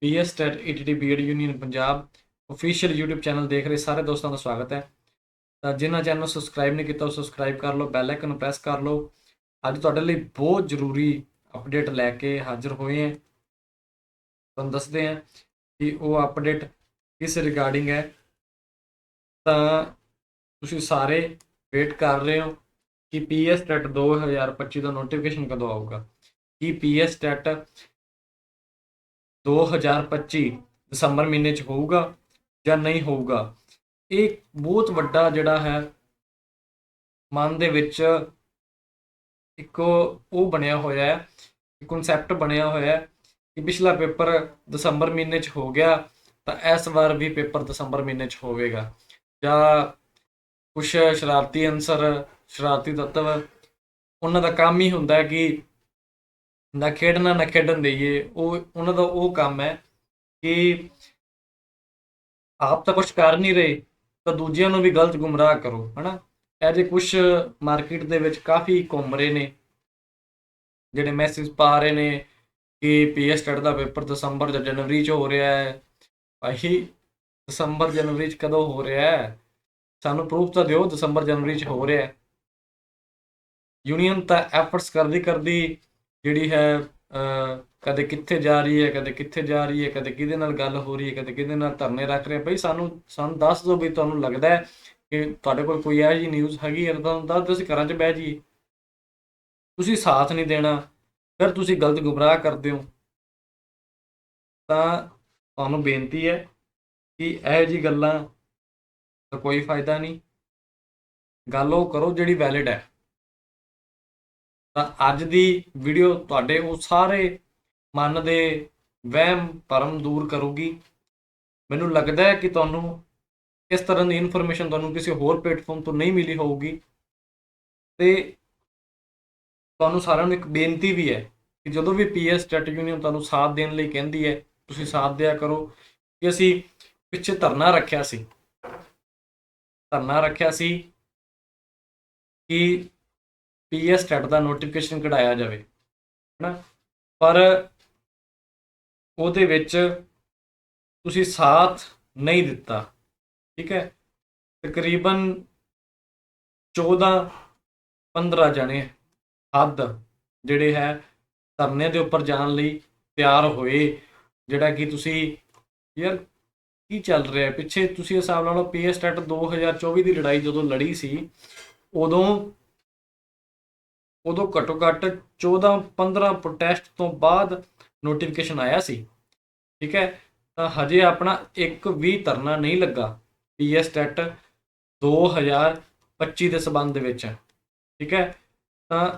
PS TET ETT B Ed union Punjab official YouTube channel ਦੇਖ ਰਹੇ ਸਾਰੇ ਦੋਸਤਾਂ ਦਾ ਸਵਾਗਤ ਹੈ। ਤਾਂ ਜਿਨ੍ਹਾਂ ਚੈਨਲ ਨੂੰ ਸਬਸਕ੍ਰਾਈਬ ਨਹੀਂ ਕੀਤਾ ਉਹ ਸਬਸਕ੍ਰਾਈਬ ਕਰ ਲਓ ਬੈਲ ਆਈਕਨ ਨੂੰ ਪ੍ਰੈਸ ਕਰ ਲਓ। ਅੱਜ ਤੁਹਾਡੇ ਲਈ ਬਹੁਤ ਜ਼ਰੂਰੀ ਅਪਡੇਟ ਲੈ ਕੇ ਹਾਜ਼ਰ ਹੋਏ ਹਾਂ। ਤੁਹਾਨੂੰ ਦੱਸਦੇ ਹਾਂ ਕਿ ਉਹ ਅਪਡੇਟ ਕਿਸ ਰਿਗਾਰਡਿੰਗ ਹੈ। ਤਾਂ ਤੁਸੀਂ ਸਾਰੇ ਵੇਟ ਕਰ ਰਹੇ ਹੋ ਕਿ ਪੀਐਸ ਟੈਟ 2025 ਦਾ ਨੋਟੀਫਿਕੇਸ਼ਨ ਕਦੋਂ ਆਊਗਾ? ਕੀ ਪੀਐਸ ਟੈਟ 2025 ਦਸੰਬਰ ਮਹੀਨੇ ਚ ਹੋਊਗਾ ਜਾਂ ਨਹੀਂ ਹੋਊਗਾ। ਇਹ ਬਹੁਤ ਵੱਡਾ ਜਿਹੜਾ ਹੈ, ਮਨ ਦੇ ਵਿੱਚ ਇੱਕ ਉਹ ਬਣਿਆ ਹੋਇਆ ਹੈ, ਇੱਕ ਕਨਸੈਪਟ ਬਣਿਆ ਹੋਇਆ ਹੈ ਕਿ ਪਿਛਲਾ ਪੇਪਰ ਦਸੰਬਰ ਮਹੀਨੇ ਚ ਹੋ ਗਿਆ ਤਾਂ ਇਸ ਵਾਰ ਵੀ ਪੇਪਰ ਦਸੰਬਰ ਮਹੀਨੇ ਚ ਹੋਵੇਗਾ। ਜਾਂ ਕੁਝ ਸ਼ਰਾਰਤੀ ਅਨਸਰ, ਸ਼ਰਾਰਤੀ ਤੱਤਵ, ਉਹਨਾਂ ਦਾ ਕੰਮ ਹੀ ਹੁੰਦਾ ਹੈ ਕਿ ਨਾ ਖੇਡਣਾ, ਨਾ ਖੇਡਣ ਦੇਈਏ, ਉਹ, ਉਹਨਾਂ ਦਾ ਉਹ ਕੰਮ ਹੈ ਕਿ ਆਪ ਤਾਂ ਕੁਝ ਕਰ ਨਹੀਂ ਰਹੇ, ਤਾਂ ਦੂਜਿਆਂ ਨੂੰ ਵੀ ਗਲਤ ਗੁੰਮਰਾਹ ਕਰੋ, ਹਨਾ? ਇਹ ਜੇ ਕੁਝ ਮਾਰਕੀਟ ਦੇ ਵਿੱਚ ਕਾਫੀ ਘੁੰਮ ਰਹੇ ਨੇ, ਜਿਹੜੇ ਮੈਸੇਜ ਪਾ ਰਹੇ ਨੇ ਕਿ ਪੀਐਸ ਟੈਟ ਦਾ ਪੇਪਰ ਦਸੰਬਰ ਜਾਂ ਜਨਵਰੀ ਚ ਹੋ ਰਿਹਾ ਹੈ, ਭਾਈ ਦਸੰਬਰ, ਜਨਵਰੀ ਚ ਕਦੋਂ ਹੋ ਰਿਹਾ ਹੈ? ਸਾਨੂੰ ਪ੍ਰੂਫ ਤਾਂ ਦਿਓ, ਦਸੰਬਰ, ਜਨਵਰੀ ਚ ਹੋ ਰਿਹਾ ਹੈ। ਯੂਨੀਅਨ ਤਾਂ ਐਫਰਟਸ ਕਰਦੀ ਕਰਦੀ ਜਿਹੜੀ ਹੈ ਅਹ, ਕਦੇ ਕਿੱਥੇ ਜਾ ਰਹੀ ਹੈ ਕਦੇ ਕਿੱਥੇ ਜਾ ਰਹੀ ਹੈ ਕਦੇ ਕਿਹਦੇ ਨਾਲ ਗੱਲ ਹੋ ਰਹੀ ਹੈ ਕਦੇ ਕਿਹਦੇ ਨਾਲ ਧਰਨੇ ਰੱਖ ਰਹੇ ਭਈ ਸਾਨੂੰ ਸਾਨੂੰ ਦੱਸ ਦਿਓ ਵੀ ਤੁਹਾਨੂੰ ਲੱਗਦਾ ਹੈ ਕਿ ਤੁਹਾਡੇ ਕੋਲ ਕੋਈ ਇਹੋ ਜਿਹੀ ਨਿਊਜ਼ ਹੈਗੀ ਹੈ ਤਾਂ ਤੁਹਾਨੂੰ ਦੱਸ ਦਿਓ ਅਸੀਂ ਘਰਾਂ 'ਚ ਬਹਿ ਜਾਈਏ। ਤੁਸੀਂ ਸਾਥ ਨਹੀਂ ਦੇਣਾ ਫਿਰ ਤੁਸੀਂ ਗਲਤ ਗੁੰਮਰਾਹ ਕਰਦੇ ਹੋ। ਤਾਂ ਤੁਹਾਨੂੰ ਬੇਨਤੀ ਹੈ ਕਿ ਇਹੋ ਜਿਹੀ ਗੱਲਾਂ ਦਾ ਕੋਈ ਫਾਇਦਾ ਨਹੀਂ। ਗੱਲ ਉਹ ਕਰੋ ਜਿਹੜੀ ਵੈਲਿਡ ਹੈ। ਤਾਂ ਅੱਜ ਦੀ ਵੀਡੀਓ ਤੁਹਾਡੇ ਉਹ ਸਾਰੇ ਮਨ ਦੇ ਵਹਿਮ ਭਰਮ ਦੂਰ ਕਰੂਗੀ। ਮੈਨੂੰ ਲੱਗਦਾ ਹੈ ਕਿ ਤੁਹਾਨੂੰ ਇਸ ਤਰ੍ਹਾਂ ਦੀ ਇਨਫੋਰਮੇਸ਼ਨ ਤੁਹਾਨੂੰ ਕਿਸੇ ਹੋਰ ਪਲੇਟਫਾਰਮ ਤੋਂ ਨਹੀਂ ਮਿਲੀ ਹੋਊਗੀ। ਤੇ ਤੁਹਾਨੂੰ ਸਾਰਿਆਂ ਨੂੰ ਇੱਕ ਬੇਨਤੀ ਵੀ ਹੈ ਕਿ ਜਦੋਂ ਵੀ ਪੀਐਸ ਸਟੇਟ ਯੂਨੀਅਨ ਤੁਹਾਨੂੰ ਸਾਥ ਦੇਣ ਲਈ ਕਹਿੰਦੀ ਹੈ, ਤੁਸੀਂ ਸਾਥ ਦਿਆ ਕਰੋ ਕਿ ਅਸੀਂ ਪਿੱਛੇ ਧਰਨਾ ਰੱਖਿਆ ਸੀ। ਧਰਨਾ ਰੱਖਿਆ ਸੀ ਕਿ ਪੀਐਸ ਟੈਟ ਦਾ ਨੋਟੀਫਿਕੇਸ਼ਨ ਕਢਾਇਆ ਜਾਵੇ, ਹਨਾ? ਪਰ ਉਹਦੇ ਵਿੱਚ ਤੁਸੀਂ ਸਾਥ ਨਹੀਂ ਦਿੱਤਾ, ਠੀਕ ਹੈ? ਤਕਰੀਬਨ 14 15 ਜਣੇ ਹੱਦ ਜਿਹੜੇ ਹੈ, ਧਰਨੇ ਦੇ ਉੱਪਰ ਜਾਣ ਲਈ ਤਿਆਰ ਹੋਏ, ਜਿਹੜਾ ਕਿ ਤੁਸੀਂ, ਯਾਰ ਕੀ ਚੱਲ ਰਿਹਾ ਪਿੱਛੇ ਤੁਸੀਂ ਹਿਸਾਬ ਲਾ ਲਓ ਪੀਐਸ ਟੈਟ 2024 ਦੀ ਲੜਾਈ ਜਦੋਂ ਲੜੀ ਸੀ, ਉਦੋਂ ਉਦੋਂ ਘੱਟੋ ਘੱਟ 14 15 ਪ੍ਰੋਟੈਸਟ ਤੋਂ ਬਾਅਦ ਨੋਟੀਫਿਕੇਸ਼ਨ ਆਇਆ ਸੀ। ਠੀਕ ਹੈ? ਤਾਂ ਹਜੇ ਆਪਣਾ ਇੱਕ ਵੀ ਧਰਨਾ ਨਹੀਂ ਲੱਗਾ ਪੀਐਸ ਟੈਟ 2025 ਦੇ ਸਬੰਧ ਦੇ ਵਿੱਚ। ਠੀਕ ਹੈ? ਤਾਂ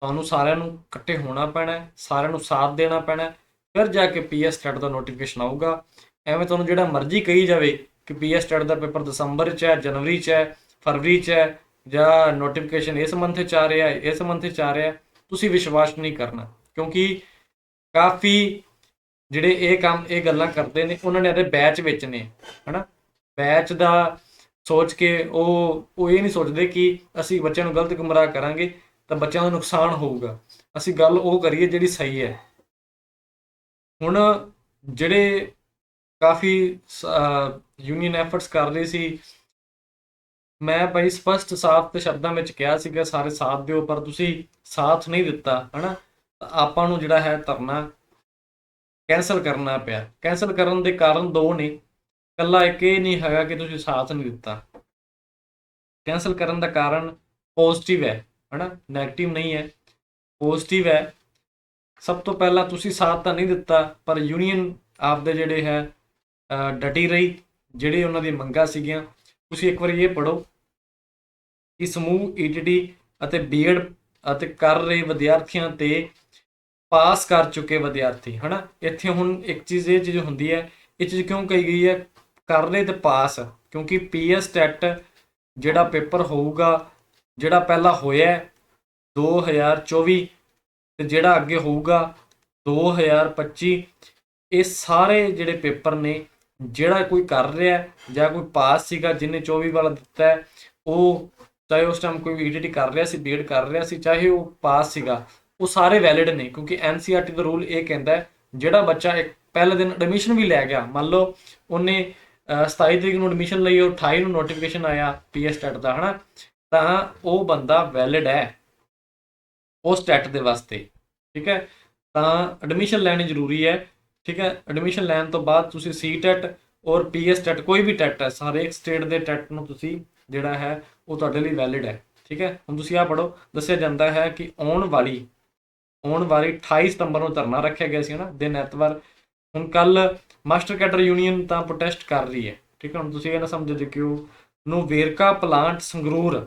ਤੁਹਾਨੂੰ ਸਾਰਿਆਂ ਨੂੰ ਇਕੱਠੇ ਹੋਣਾ ਪੈਣਾ ਸਾਰਿਆਂ ਨੂੰ ਸਾਥ ਦੇਣਾ ਪੈਣਾ ਫਿਰ ਜਾ ਕੇ ਪੀਐਸ ਟੈਟ ਦਾ ਨੋਟੀਫਿਕੇਸ਼ਨ ਆਊਗਾ। ਐਵੇਂ ਤੁਹਾਨੂੰ ਜਿਹੜਾ ਮਰਜ਼ੀ ਕਹੀ ਜਾਵੇ ਕਿ ਪੀਐਸ ਟੈਟ ਦਾ ਪੇਪਰ ਦਸੰਬਰ ਚ ਹੈ, ਜਨਵਰੀ ਚ ਹੈ, ਫਰਵਰੀ ਚ ਹੈ ਜਾਂ ਨੋਟੀਫਿਕੇਸ਼ਨ ਇਸ ਮੰਥ ਚ ਆ ਰਿਹਾ ਹੈ, ਇਸ ਮੰਥ ਚ ਆ ਰਿਹਾ ਹੈ, ਤੁਸੀਂ ਵਿਸ਼ਵਾਸ ਨਹੀਂ ਕਰਨਾ। ਕਿਉਂਕਿ ਕਾਫੀ ਜਿਹੜੇ ਇਹ ਕੰਮ, ਇਹ ਗੱਲਾਂ ਕਰਦੇ ਨੇ, ਉਹਨਾਂ ਨੇ ਇਹਦੇ ਬੈਚ ਵਿੱਚ ਨੇ, ਹਨਾ? ਬੈਚ ਦਾ ਸੋਚ ਕੇ ਉਹ ਉਹ ਇਹ ਨਹੀਂ ਸੋਚਦੇ ਕਿ ਅਸੀਂ ਬੱਚਿਆਂ ਨੂੰ ਗਲਤ ਗੁੰਮਰਾਹ ਕਰਾਂਗੇ, ਤਾਂ ਬੱਚਿਆਂ ਦਾ ਨੁਕਸਾਨ ਹੋਊਗਾ। ਅਸੀਂ ਗੱਲ ਉਹ ਕਰੀਏ ਜਿਹੜੀ ਸਹੀ ਹੈ। ਹੁਣ ਜਿਹੜੇ ਕਾਫੀ ਯੂਨੀਅਨ ਐਫਰਟਸ ਕਰ ਰਹੇ ਸੀ ਮੈਂ ਭਾਈ ਸਪਸ਼ਟ ਸਾਫ਼ ਤੇ ਸ਼ਬਦਾਂ ਵਿੱਚ ਕਿਹਾ ਸੀਗਾ, ਸਾਰੇ ਸਾਥ ਦਿਓ, ਪਰ ਤੁਸੀਂ ਸਾਥ ਨਹੀਂ ਦਿੱਤਾ, ਹਨਾ? ਤਾਂ ਆਪਾਂ ਨੂੰ ਜਿਹੜਾ ਹੈ ਧਰਨਾ ਕੈਨਸਲ ਕਰਨਾ ਪਿਆ। ਕੈਨਸਲ ਕਰਨ ਦੇ ਕਾਰਨ ਦੋ ਨੇ। ਕੱਲਾ ਇੱਕ ਇਹ ਨਹੀਂ ਹੈਗਾ ਕਿ ਤੁਸੀਂ ਸਾਥ ਨਹੀਂ ਦਿੱਤਾ। ਕੈਨਸਲ ਕਰਨ ਦਾ ਕਾਰਨ ਪੋਜ਼ਿਟਿਵ ਹੈ, ਹਨਾ? 네ਗੇਟਿਵ ਨਹੀਂ ਹੈ। ਪੋਜ਼ਿਟਿਵ ਹੈ। ਸਭ ਤੋਂ ਪਹਿਲਾਂ ਤੁਸੀਂ ਸਾਥ ਤਾਂ ਨਹੀਂ ਦਿੱਤਾ, ਪਰ ਯੂਨੀਅਨ ਆਪਦੇ ਜਿਹੜੇ ਹੈ ਡਟੀ ਰਹੀ, ਜਿਹੜੇ ਉਹਨਾਂ ਦੀ ਮੰਗਾਂ ਸੀਗੀਆਂ। ਤੁਸੀਂ ਇੱਕ ਵਾਰੀ ਇਹ ਪੜੋ ਕਿ ਸਮੂਹ ਈਟੀਡੀ ਅਤੇ ਬੀਐਡ ਅਤੇ ਕਰ ਰਹੇ ਵਿਦਿਆਰਥੀਆਂ ਤੇ ਪਾਸ ਕਰ ਚੁੱਕੇ ਵਿਦਿਆਰਥੀ, ਹਨਾ? ਇੱਥੇ ਹੁਣ ਇੱਕ ਚੀਜ਼, ਇਹ ਚੀਜ਼ ਹੁੰਦੀ ਹੈ, ਇਹ ਚੀਜ਼ ਕਿਉਂ ਕਹੀ ਗਈ ਹੈ? ਕਰ ਰਹੇ ਤੇ ਪਾਸ, ਕਿਉਂਕਿ ਪੀਐਸ ਟੈਟ ਜਿਹੜਾ ਪੇਪਰ ਹੋਊਗਾ, ਜਿਹੜਾ ਪਹਿਲਾਂ ਹੋਇਆ ਹੈ 2024 ਤੇ ਜਿਹੜਾ ਅੱਗੇ ਹੋਊਗਾ 2025 ਇਹ ਸਾਰੇ ਜਿਹੜੇ ਪੇਪਰ ਨੇ, ਜਿਹੜਾ ਕੋਈ ਕਰ ਰਿਹਾ ਜਾਂ ਕੋਈ ਪਾਸ ਸੀਗਾ, ਜਿਹਨੇ 24 ਵਾਲਾ ਦਿੱਤਾ ਉਹ ਚਾਹੇ ਉਸ ਟਾਈਮ ਕੋਈ ਈਟੀਟੀ ਕਰ ਰਿਹਾ ਸੀ ਬੀਐਡ ਕਰ ਰਿਹਾ ਸੀ ਚਾਹੇ ਉਹ ਪਾਸ ਸੀਗਾ ਉਹ ਸਾਰੇ ਵੈਲਿਡ ਨੇ ਕਿਉਂਕਿ ਐਨਸੀਆਰਟੀ ਦਾ ਰੂਲ ਇਹ ਕਹਿੰਦਾ ਜਿਹੜਾ ਬੱਚਾ ਇੱਕ ਪਹਿਲੇ ਦਿਨ ਐਡਮਿਸ਼ਨ ਵੀ ਲੈ ਗਿਆ ਮੰਨ ਲਓ ਉਹਨੇ ਅਹ, 27 ਤਰੀਕ ਨੂੰ ਐਡਮਿਸ਼ਨ ਲਈ ਉਹ 28 ਨੂੰ ਨੋਟੀਫਿਕੇਸ਼ਨ ਆਇਆ ਪੀਐਸ ਟੈਟ ਦਾ ਹਨਾ? ਤਾਂ ਉਹ ਬੰਦਾ ਵੈਲਿਡ ਹੈ ਉਸ ਟੈਟ ਦੇ ਵਾਸਤੇ ਠੀਕ ਹੈ? ਤਾਂ ਐਡਮਿਸ਼ਨ ਲੈਣੀ ਜ਼ਰੂਰੀ ਹੈ ਠੀਕ ਹੈ? ਐਡਮਿਸ਼ਨ ਲੈਣ ਤੋਂ ਬਾਅਦ ਤੁਸੀਂ ਸੀ ਟੈਟ ਔਰ ਪੀਐਸ ਟੈਟ ਕੋਈ ਵੀ ਟੈਟ ਹੈ ਸਾਰੇ ਸਟੇਟ ਦੇ ਟੈਟ ਨੂੰ ਤੁਸੀਂ ਜਿਹੜਾ ਹੈ ਉਹ ਤੁਹਾਡੇ ਲਈ ਵੈਲਿਡ ਹੈ, ਠੀਕ ਹੈ? ਹੁਣ ਤੁਸੀਂ ਆ ਪੜੋ ਦੱਸਿਆ ਜਾਂਦਾ ਹੈ ਕਿ ਆਉਣ ਵਾਲੀ ਆਉਣ ਵਾਲੀ 28 ਸਤੰਬਰ ਨੂੰ ਧਰਨਾ ਰੱਖਿਆ ਗਿਆ ਸੀ ਨਾ ਦਿਨ ਐਤਵਾਰ। ਹੁਣ ਕੱਲ ਮਾਸਟਰ ਕੈਡਰ ਯੂਨੀਅਨ ਤਾਂ ਪ੍ਰੋਟੈਸਟ ਕਰ ਰਹੀ ਹੈ, ਠੀਕ ਹੈ? ਹੁਣ ਤੁਸੀਂ ਇਹ ਨਾ ਸਮਝਦੇ ਕਿ ਉਹ ਨੂੰ ਵੇਰਕਾ ਪਲਾਂਟ ਸੰਗਰੂਰ,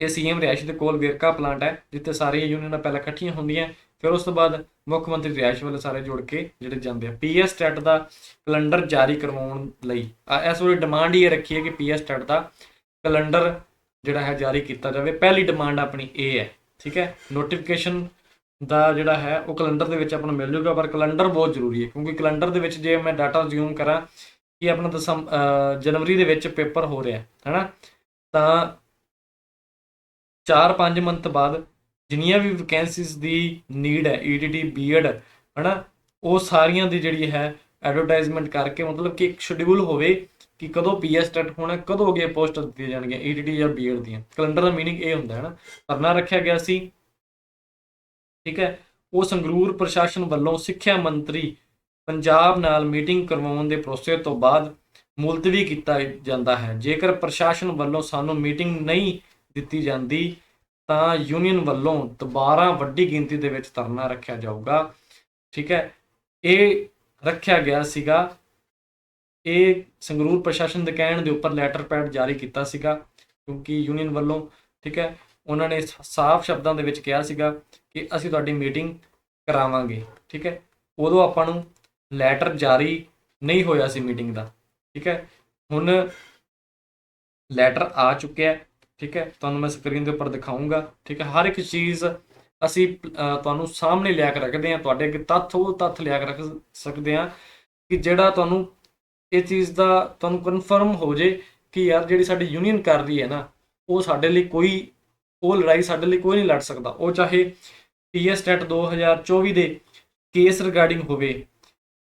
ਇਹ ਸੀਐਮ ਰਿਹਾਇਸ਼ ਦੇ ਕੋਲ ਵੇਰਕਾ ਪਲਾਂਟ ਹੈ, ਜਿੱਥੇ ਸਾਰੀਆਂ ਯੂਨੀਅਨਾਂ ਪਹਿਲਾਂ ਇਕੱਠੀਆਂ ਹੁੰਦੀਆਂ, ਫਿਰ ਉਸ ਤੋਂ ਬਾਅਦ ਮੁੱਖ ਮੰਤਰੀ ਰਿਹਾਇਸ਼ ਵਾਲੇ ਸਾਰੇ ਜੁੜ ਕੇ ਜਿਹੜੇ ਜਾਂਦੇ ਆ। ਪੀਐਸ ਟੈਟ ਦਾ ਕੈਲੰਡਰ ਜਾਰੀ ਕਰਵਾਉਣ ਲਈ ਇਸ ਵੇਲੇ ਡਿਮਾਂਡ ਇਹ ਰੱਖੀ ਹੈ ਕਿ ਪੀਐਸ ਟੈਟ ਦਾ ਕੈਲੰਡਰ ਜਿਹੜਾ ਹੈ ਜਾਰੀ ਕੀਤਾ ਜਾਵੇ। ਪਹਿਲੀ ਡਿਮਾਂਡ ਆਪਣੀ ਇਹ ਹੈ, ਠੀਕ ਹੈ? ਨੋਟੀਫਿਕੇਸ਼ਨ ਦਾ ਜਿਹੜਾ ਹੈ, ਉਹ ਕੈਲੰਡਰ ਦੇ ਵਿੱਚ ਆਪਣਾ ਮਿਲ ਜੂਗਾ, ਪਰ ਕੈਲੰਡਰ ਬਹੁਤ ਜ਼ਰੂਰੀ ਹੈ, ਕਿਉਂਕਿ ਕੈਲੰਡਰ ਦੇ ਵਿੱਚ ਜੇ ਮੈਂ ਡਾਟਾ ਜ਼ੂਮ ਕਰਾਂ ਕਿ ਆਪਣਾ ਦਸੰਬ ਜਨਵਰੀ ਦੇ ਵਿੱਚ ਪੇਪਰ ਹੋ ਰਿਹਾ ਹੈ ਹੈਨਾ? ਤਾਂ 4-5 ਮੰਥ ਬਾਅਦ ਜਿੰਨੀਆਂ ਵੀ ਵੈਕੈਂਸੀਜ਼ ਦੀ ਨੀਡ ਹੈ E ਈਟੀਟੀ ਬੀਐਡ ਹਨਾ? ਉਹ ਸਾਰੀਆਂ ਦੀ ਜਿਹੜੀ ਹੈ ਐਡਵਰਟਾਈਜ਼ਮੈਂਟ ਕਰਕੇ, ਮਤਲਬ ਕਿ ਇੱਕ ਸ਼ਡਿਊਲ ਹੋਵੇ ਕਿ ਕਦੋਂ ਪੀਐਸ ਟੈਟ ਹੋਣਾ, ਕਦੋਂ ਅੱਗੇ ਪੋਸਟ ਦਿੱਤੀਆਂ ਜਾਣਗੀਆਂ ਈਟੀਟੀ ਜਾਂ ਬੀਐਡ ਦੀਆਂ। ਕੈਲੰਡਰ ਦਾ ਮੀਨਿੰਗ ਇਹ ਹੁੰਦਾ ਹੈ ਨਾ, ਧਰਨਾ ਰੱਖਿਆ ਗਿਆ ਸੀ। ਠੀਕ ਹੈ? ਉਹ ਸੰਗਰੂਰ ਪ੍ਰਸ਼ਾਸਨ ਵੱਲੋਂ ਸਿੱਖਿਆ ਮੰਤਰੀ ਪੰਜਾਬ ਨਾਲ ਮੀਟਿੰਗ ਕਰਵਾਉਣ ਦੇ ਪ੍ਰੋਸੈਸ ਤੋਂ ਬਾਅਦ ਮੁਲਤਵੀ ਕੀਤਾ ਜਾਂਦਾ ਹੈ। ਜੇਕਰ ਪ੍ਰਸ਼ਾਸਨ ਵੱਲੋਂ ਸਾਨੂੰ ਮੀਟਿੰਗ ਨਹੀਂ ਦਿੱਤੀ ਜਾਂਦੀ, ਤਾਂ ਯੂਨੀਅਨ ਵੱਲੋਂ ਦੁਬਾਰਾ ਵੱਡੀ ਗਿਣਤੀ ਦੇ ਵਿੱਚ ਧਰਨਾ ਰੱਖਿਆ ਜਾਊਗਾ। ਠੀਕ ਹੈ? ਇਹ ਰੱਖਿਆ ਗਿਆ ਸੀਗਾ ਇਹ ਸੰਗਰੂਰ ਪ੍ਰਸ਼ਾਸਨ ਦੇ ਕਹਿਣ ਦੇ ਉੱਪਰ ਲੈਟਰ ਪੈਡ ਜਾਰੀ ਕੀਤਾ ਸੀਗਾ, ਕਿਉਂਕਿ ਯੂਨੀਅਨ ਵੱਲੋਂ, ਠੀਕ ਹੈ, ਉਹਨਾਂ ਨੇ ਸਾਫ਼ ਸ਼ਬਦਾਂ ਦੇ ਵਿੱਚ ਕਿਹਾ ਸੀਗਾ ਕਿ ਅਸੀਂ ਤੁਹਾਡੀ ਮੀਟਿੰਗ ਕਰਾਵਾਂਗੇ, ਠੀਕ ਹੈ। ਉਦੋਂ ਆਪਾਂ ਨੂੰ ਲੈਟਰ ਜਾਰੀ ਨਹੀਂ ਹੋਇਆ ਸੀ ਮੀਟਿੰਗ ਦਾ, ਠੀਕ ਹੈ। ਹੁਣ ਲੈਟਰ ਆ ਚੁੱਕਿਆ ਠੀਕ ਹੈ। ਤੁਹਾਨੂੰ ਮੈਂ ਸਕਰੀਨ ਦੇ ਉੱਪਰ ਦਿਖਾਉਂਗਾ ਠੀਕ ਹੈ। ਹਰ ਇੱਕ ਚੀਜ਼ ਅਸੀਂ ਤੁਹਾਨੂੰ ਸਾਹਮਣੇ ਲਿਆ ਕੇ ਰੱਖਦੇ ਹਾਂ, ਤੁਹਾਡੇ ਅੱਗੇ ਤੱਥ, ਉਹ ਤੱਥ ਲਿਆ ਕੇ ਰੱਖ ਸਕਦੇ ਹਾਂ ਕਿ ਜਿਹੜਾ ਤੁਹਾਨੂੰ ਇਹ ਚੀਜ਼ ਦਾ ਤੁਹਾਨੂੰ ਕਨਫਰਮ ਹੋ ਜੇ ਕਿ ਯਾਰ ਜਿਹੜੀ ਸਾਡੀ ਯੂਨੀਅਨ ਕਰ ਰਹੀ ਹੈ ਨਾ, ਉਹ ਸਾਡੇ ਲਈ ਕੋਈ, ਉਹ ਲੜਾਈ ਸਾਡੇ ਲਈ ਕੋਈ ਨਹੀਂ ਲੜ ਸਕਦਾ। ਉਹ ਚਾਹੇ ਪੀਐਸ ਟੈਟ 2024 ਦੇ ਕੇਸ ਰਿਗਾਰਡਿੰਗ ਹੋਵੇ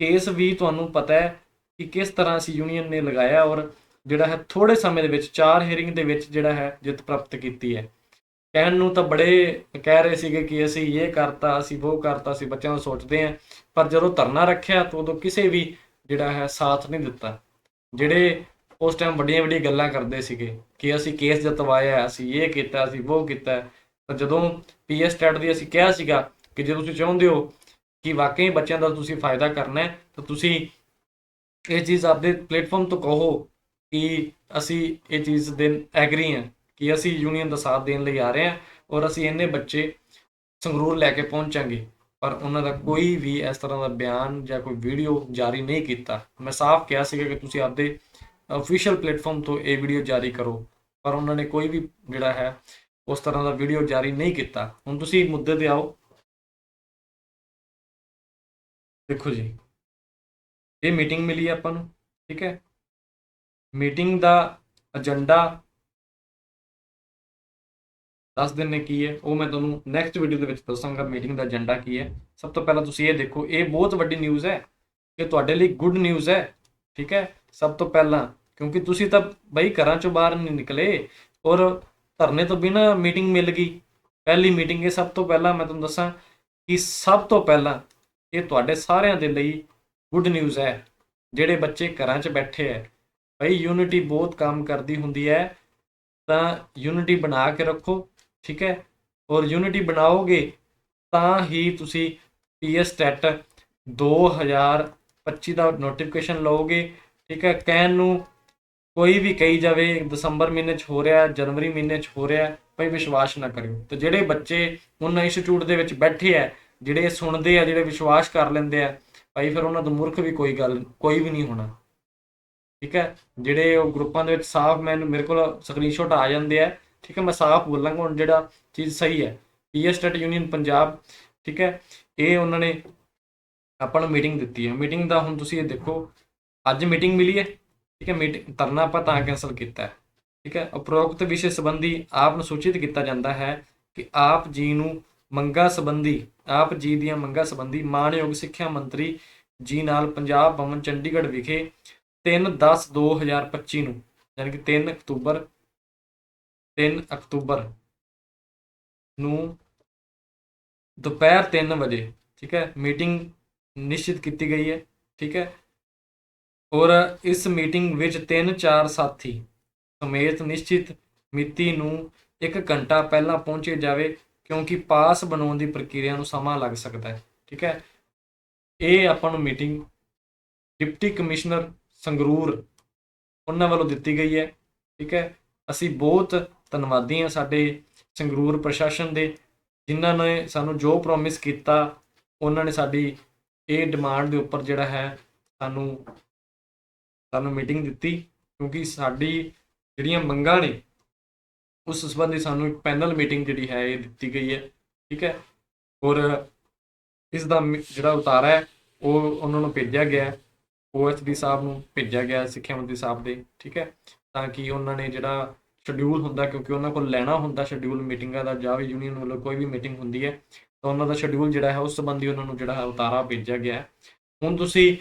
ਕੇਸ ਵੀ ਤੁਹਾਨੂੰ ਪਤਾ ਹੈ ਕਿ ਕਿਸ ਤਰ੍ਹਾਂ ਅਸੀਂ ਯੂਨੀਅਨ ਨੇ ਲਗਾਇਆ ਔਰ ਜਿਹੜਾ ਹੈ ਥੋੜੇ ਸਮੇਂ ਦੇ ਵਿੱਚ, ਚਾਰ ਹੀਅਰਿੰਗ ਦੇ ਵਿੱਚ ਜਿਹੜਾ ਹੈ ਜਿੱਤ ਪ੍ਰਾਪਤ ਕੀਤੀ ਹੈ। ਕਹਿਣ ਨੂੰ ਤਾਂ ਬੜੇ ਕਹਿ ਰਹੇ ਸੀਗੇ ਕਿ ਅਸੀਂ ਇਹ ਕਰਤਾ, ਅਸੀਂ ਉਹ ਕਰਤਾ, ਅਸੀਂ ਬੱਚਿਆਂ ਨੂੰ ਸੋਚਦੇ ਹਾਂ, ਪਰ ਜਦੋਂ ਧਰਨਾ ਰੱਖਿਆ ਤਾਂ ਉਦੋਂ ਕਿਸੇ ਵੀ ਜਿਹੜਾ ਹੈ, ਸਾਥ ਨਹੀਂ ਦਿੱਤਾ। ਜਿਹੜੇ ਉਸ ਟਾਈਮ ਵੱਡੀਆਂ ਵੱਡੀਆਂ ਗੱਲਾਂ ਕਰਦੇ ਸੀਗੇ ਕਿ ਅਸੀਂ ਕੇਸ ਜਿਤਵਾਇਆ, ਅਸੀਂ ਇਹ ਕੀਤਾ, ਅਸੀਂ ਉਹ ਕੀਤਾ, ਤਾਂ ਜਦੋਂ ਪੀਐਸ ਟੈਟ ਦੀ ਅਸੀਂ ਕਿਹਾ ਸੀਗਾ ਕਿ ਜੇ ਤੁਸੀਂ ਚਾਹੁੰਦੇ ਹੋ ਕਿ ਵਾਕਈ ਬੱਚਿਆਂ ਦਾ ਤੁਸੀਂ ਫਾਇਦਾ ਕਰਨਾ ਹੈ, ਤਾਂ ਤੁਸੀਂ ਇਹ ਚੀਜ਼ ਆਪਦੇ ਪਲੇਟਫਾਰਮ ਤੋਂ ਕਹੋ ਕਿ ਅਸੀਂ ਇਹ ਚੀਜ਼ ਦੇ ਐਗਰੀ ਹਾਂ ਕਿ ਅਸੀਂ ਯੂਨੀਅਨ ਦਾ ਸਾਥ ਦੇਣ ਲਈ ਆ ਰਹੇ ਹਾਂ ਔਰ ਅਸੀਂ ਇੰਨੇ ਬੱਚੇ ਸੰਗਰੂਰ ਲੈ ਕੇ ਪਹੁੰਚਾਂਗੇ। ਪਰ ਉਹਨਾਂ ਦਾ ਕੋਈ ਵੀ ਇਸ ਤਰ੍ਹਾਂ ਦਾ ਬਿਆਨ ਜਾਂ ਕੋਈ ਵੀਡੀਓ ਜਾਰੀ ਨਹੀਂ ਕੀਤਾ। ਮੈਂ ਸਾਫ਼ ਕਿਹਾ ਸੀਗਾ ਕਿ ਤੁਸੀਂ ਆਪਦੇ ਅਫੀਸ਼ੀਅਲ ਪਲੇਟਫਾਰਮ ਤੋਂ ਇਹ ਵੀਡੀਓ ਜਾਰੀ ਕਰੋ, ਪਰ ਉਹਨਾਂ ਨੇ ਕੋਈ ਵੀ ਜਿਹੜਾ ਹੈ, ਉਸ ਤਰ੍ਹਾਂ ਦਾ ਵੀਡੀਓ ਜਾਰੀ ਨਹੀਂ ਕੀਤਾ। ਹੁਣ ਤੁਸੀਂ ਮੁੱਦੇ ਤੇ ਆਓ। ਦੇਖੋ ਜੀ, ਇਹ ਮੀਟਿੰਗ ਮਿਲੀ ਆਪਾਂ ਨੂੰ, ਠੀਕ ਹੈ? ਮੀਟਿੰਗ ਦਾ ਏਜੰਡਾ ਦੱਸ ਦਿੰਨੇ ਕੀ ਹੈ, ਉਹ ਮੈਂ ਤੁਹਾਨੂੰ ਨੈਕਸਟ ਵੀਡੀਓ ਦੇ ਵਿੱਚ ਦੱਸਾਂਗਾ ਮੀਟਿੰਗ ਦਾ ਏਜੰਡਾ ਕੀ ਹੈ। ਸਭ ਤੋਂ ਪਹਿਲਾਂ ਤੁਸੀਂ ਇਹ ਦੇਖੋ, ਇਹ ਬਹੁਤ ਵੱਡੀ ਨਿਊਜ਼ ਹੈ, ਇਹ ਤੁਹਾਡੇ ਲਈ ਗੁੱਡ ਨਿਊਜ਼ ਹੈ, ਠੀਕ ਹੈ? ਸਭ ਤੋਂ ਪਹਿਲਾਂ, ਕਿਉਂਕਿ ਤੁਸੀਂ ਤਾਂ ਬਈ ਘਰਾਂ ਚੋਂ ਬਾਹਰ ਨਹੀਂ ਨਿਕਲੇ, ਔਰ ਧਰਨੇ ਤੋਂ ਬਿਨਾ ਮੀਟਿੰਗ ਮਿਲ ਗਈ। ਪਹਿਲੀ ਮੀਟਿੰਗ ਇਹ ਸਭ ਤੋਂ ਪਹਿਲਾਂ ਮੈਂ ਤੁਹਾਨੂੰ ਦੱਸਾਂ ਕਿ ਸਭ ਤੋਂ ਪਹਿਲਾਂ ਇਹ ਤੁਹਾਡੇ ਸਾਰਿਆਂ ਦੇ ਲਈ ਗੁੱਡ ਨਿਊਜ਼ ਹੈ, ਜਿਹੜੇ ਬੱਚੇ ਘਰਾਂ 'ਚ ਬੈਠੇ ਹੈ। ਬਈ ਯੂਨਿਟੀ ਬਹੁਤ ਕੰਮ ਕਰਦੀ ਹੁੰਦੀ ਹੈ, ਤਾਂ ਯੂਨਿਟੀ ਬਣਾ ਕੇ ਰੱਖੋ ਠੀਕ ਹੈ? ਔਰ ਯੂਨਿਟੀ ਬਣਾਓਗੇ ਤਾਂ ਹੀ ਤੁਸੀਂ ਪੀਐਸ ਟੈਟ 2025 ਦਾ ਨੋਟੀਫਿਕੇਸ਼ਨ ਲਓਗੇ, ਠੀਕ ਹੈ? ਕਹਿਣ ਨੂੰ ਕੋਈ ਵੀ ਕਹੀ ਜਾਵੇ, ਦਸੰਬਰ ਮਹੀਨੇ 'ਚ ਹੋ ਰਿਹਾ, ਜਨਵਰੀ ਮਹੀਨੇ 'ਚ ਹੋ ਰਿਹਾ, ਭਾਈ ਵਿਸ਼ਵਾਸ ਨਾ ਕਰਿਓ। ਤੇ ਜਿਹੜੇ ਬੱਚੇ ਉਹਨਾਂ ਇੰਸਟੀਚਿਊਟ ਦੇ ਵਿੱਚ ਬੈਠੇ ਆ, ਜਿਹੜੇ ਸੁਣਦੇ ਆ, ਜਿਹੜੇ ਵਿਸ਼ਵਾਸ ਕਰ ਲੈਂਦੇ ਆ, ਭਾਈ ਫਿਰ ਉਹਨਾਂ ਤੋਂ ਮੂਰਖ ਵੀ ਕੋਈ ਗੱਲ, ਕੋਈ ਵੀ ਨਹੀਂ ਹੋਣਾ। ਠੀਕ ਹੈ? ਜਿਹੜੇ ਉਹ ਗਰੁੱਪਾਂ ਦੇ ਵਿੱਚ ਸਾਫ਼ ਮੈਨੂੰ ਮੇਰੇ ਕੋਲ ਸਕਰੀਨਸ਼ਾਟ ਆ ਜਾਂਦੇ ਆ ਠੀਕ ਹੈ, ਮੈਂ ਸਾਫ਼ ਬੋਲਾਂਗਾ, ਹੁਣ ਜਿਹੜਾ ਚੀਜ਼ ਸਹੀ ਹੈ। ਪੀਐਸ ਸਟੇਟ ਯੂਨੀਅਨ ਪੰਜਾਬ, ਠੀਕ ਹੈ, ਇਹ ਉਹਨਾਂ ਨੇ ਆਪਾਂ ਨੂੰ ਮੀਟਿੰਗ ਦਿੱਤੀ ਹੈ। ਮੀਟਿੰਗ ਦਾ ਹੁਣ ਤੁਸੀਂ ਇਹ ਦੇਖੋ, ਅੱਜ ਮੀਟਿੰਗ ਮਿਲੀ ਹੈ, ਠੀਕ ਹੈ ਮੀਟਿੰਗ ਧਰਨਾ ਆਪਾਂ ਤਾਂ ਕੈਨਸਲ ਕੀਤਾ ਹੈ, ਠੀਕ ਹੈ। ਉਪਰੋਕਤ ਵਿਸ਼ੇ ਸੰਬੰਧੀ ਆਪ ਨੂੰ ਸੂਚਿਤ ਕੀਤਾ ਜਾਂਦਾ ਹੈ ਕਿ ਆਪ ਜੀ ਨੂੰ ਮੰਗਾਂ ਸੰਬੰਧੀ, ਆਪ ਜੀ ਦੀਆਂ ਮੰਗਾਂ ਸੰਬੰਧੀ ਮਾਨਯੋਗ ਸਿੱਖਿਆ ਮੰਤਰੀ ਜੀ ਨਾਲ ਪੰਜਾਬ ਭਵਨ ਚੰਡੀਗੜ੍ਹ ਵਿਖੇ 3/10/2025 ਨੂੰ, ਯਾਨੀ ਕਿ 3 ਅਕਤੂਬਰ 3 ਅਕਤੂਬਰ ਨੂੰ ਦੁਪਹਿਰ 3 ਵਜੇ, ਠੀਕ ਹੈ, ਮੀਟਿੰਗ ਨਿਸ਼ਚਿਤ ਕੀਤੀ ਗਈ ਹੈ, ਠੀਕ ਹੈ। ਔਰ ਇਸ ਮੀਟਿੰਗ ਵਿੱਚ 3-4 ਸਾਥੀ ਸਮੇਤ ਨਿਸ਼ਚਿਤ ਮਿਤੀ ਨੂੰ 1 ਘੰਟਾ ਪਹਿਲਾਂ ਪਹੁੰਚੇ ਜਾਵੇ, ਕਿਉਂਕਿ ਪਾਸ ਬਣਾਉਣ ਦੀ ਪ੍ਰਕਿਰਿਆ ਨੂੰ ਸਮਾਂ ਲੱਗ ਸਕਦਾ ਹੈ, ਠੀਕ ਹੈ। ਇਹ ਆਪਾਂ ਨੂੰ ਮੀਟਿੰਗ ਡਿਪਟੀ ਕਮਿਸ਼ਨਰ ਸੰਗਰੂਰ ਉਹਨਾਂ ਵੱਲੋਂ ਦਿੱਤੀ ਗਈ ਹੈ, ਠੀਕ ਹੈ। ਅਸੀਂ ਬਹੁਤ ਧੰਨਵਾਦੀ ਹਾਂ ਸਾਡੇ ਸੰਗਰੂਰ ਪ੍ਰਸ਼ਾਸਨ ਦੇ, ਜਿਨ੍ਹਾਂ ਨੇ ਸਾਨੂੰ ਜੋ ਪ੍ਰੋਮਿਸ ਕੀਤਾ, ਉਹਨਾਂ ਨੇ ਸਾਡੀ ਇਹ ਡਿਮਾਂਡ ਦੇ ਉੱਪਰ ਜਿਹੜਾ ਹੈ ਸਾਨੂੰ ਸਾਨੂੰ ਮੀਟਿੰਗ ਦਿੱਤੀ, ਕਿਉਂਕਿ ਸਾਡੀ ਜਿਹੜੀਆਂ ਮੰਗਾਂ ਨੇ, ਉਸ ਸੰਬੰਧੀ ਸਾਨੂੰ ਇੱਕ ਪੈਨਲ ਮੀਟਿੰਗ ਜਿਹੜੀ ਹੈ ਇਹ ਦਿੱਤੀ ਗਈ ਹੈ, ਠੀਕ ਹੈ? ਔਰ ਇਸ ਦਾ ਜਿਹੜਾ ਉਤਾਰਾ ਹੈ, ਉਹ ਉਹਨਾਂ ਨੂੰ ਭੇਜਿਆ ਗਿਆ ਹੈ ਓਐਸਡੀ ਸਾਹਿਬ ਨੂੰ ਭੇਜਿਆ ਗਿਆ ਸਿੱਖਿਆ ਮੰਤਰੀ ਸਾਹਿਬ ਦੇ, ਠੀਕ ਹੈ? ਤਾਂ ਕਿ ਉਹਨਾਂ ਨੇ ਜਿਹੜਾ ਸ਼ਡਿਊਲ ਹੁੰਦਾ ਕਿਉਂਕਿ ਉਹਨਾਂ ਕੋਲ ਲੈਣਾ ਹੁੰਦਾ ਸ਼ਡਿਊਲ ਮੀਟਿੰਗਾਂ ਦਾ ਜਾਂ ਵੀ ਯੂਨੀਅਨ ਵੱਲੋਂ ਕੋਈ ਵੀ ਮੀਟਿੰਗ ਹੁੰਦੀ ਹੈ, ਤਾਂ ਉਹਨਾਂ ਦਾ ਸ਼ਡਿਊਲ ਜਿਹੜਾ ਹੈ, ਉਸ ਸੰਬੰਧੀ ਉਹਨਾਂ ਨੂੰ ਜਿਹੜਾ ਹੈ, ਉਤਾਰਾ ਭੇਜਿਆ ਗਿਆ ਹੈ। ਹੁਣ ਤੁਸੀਂ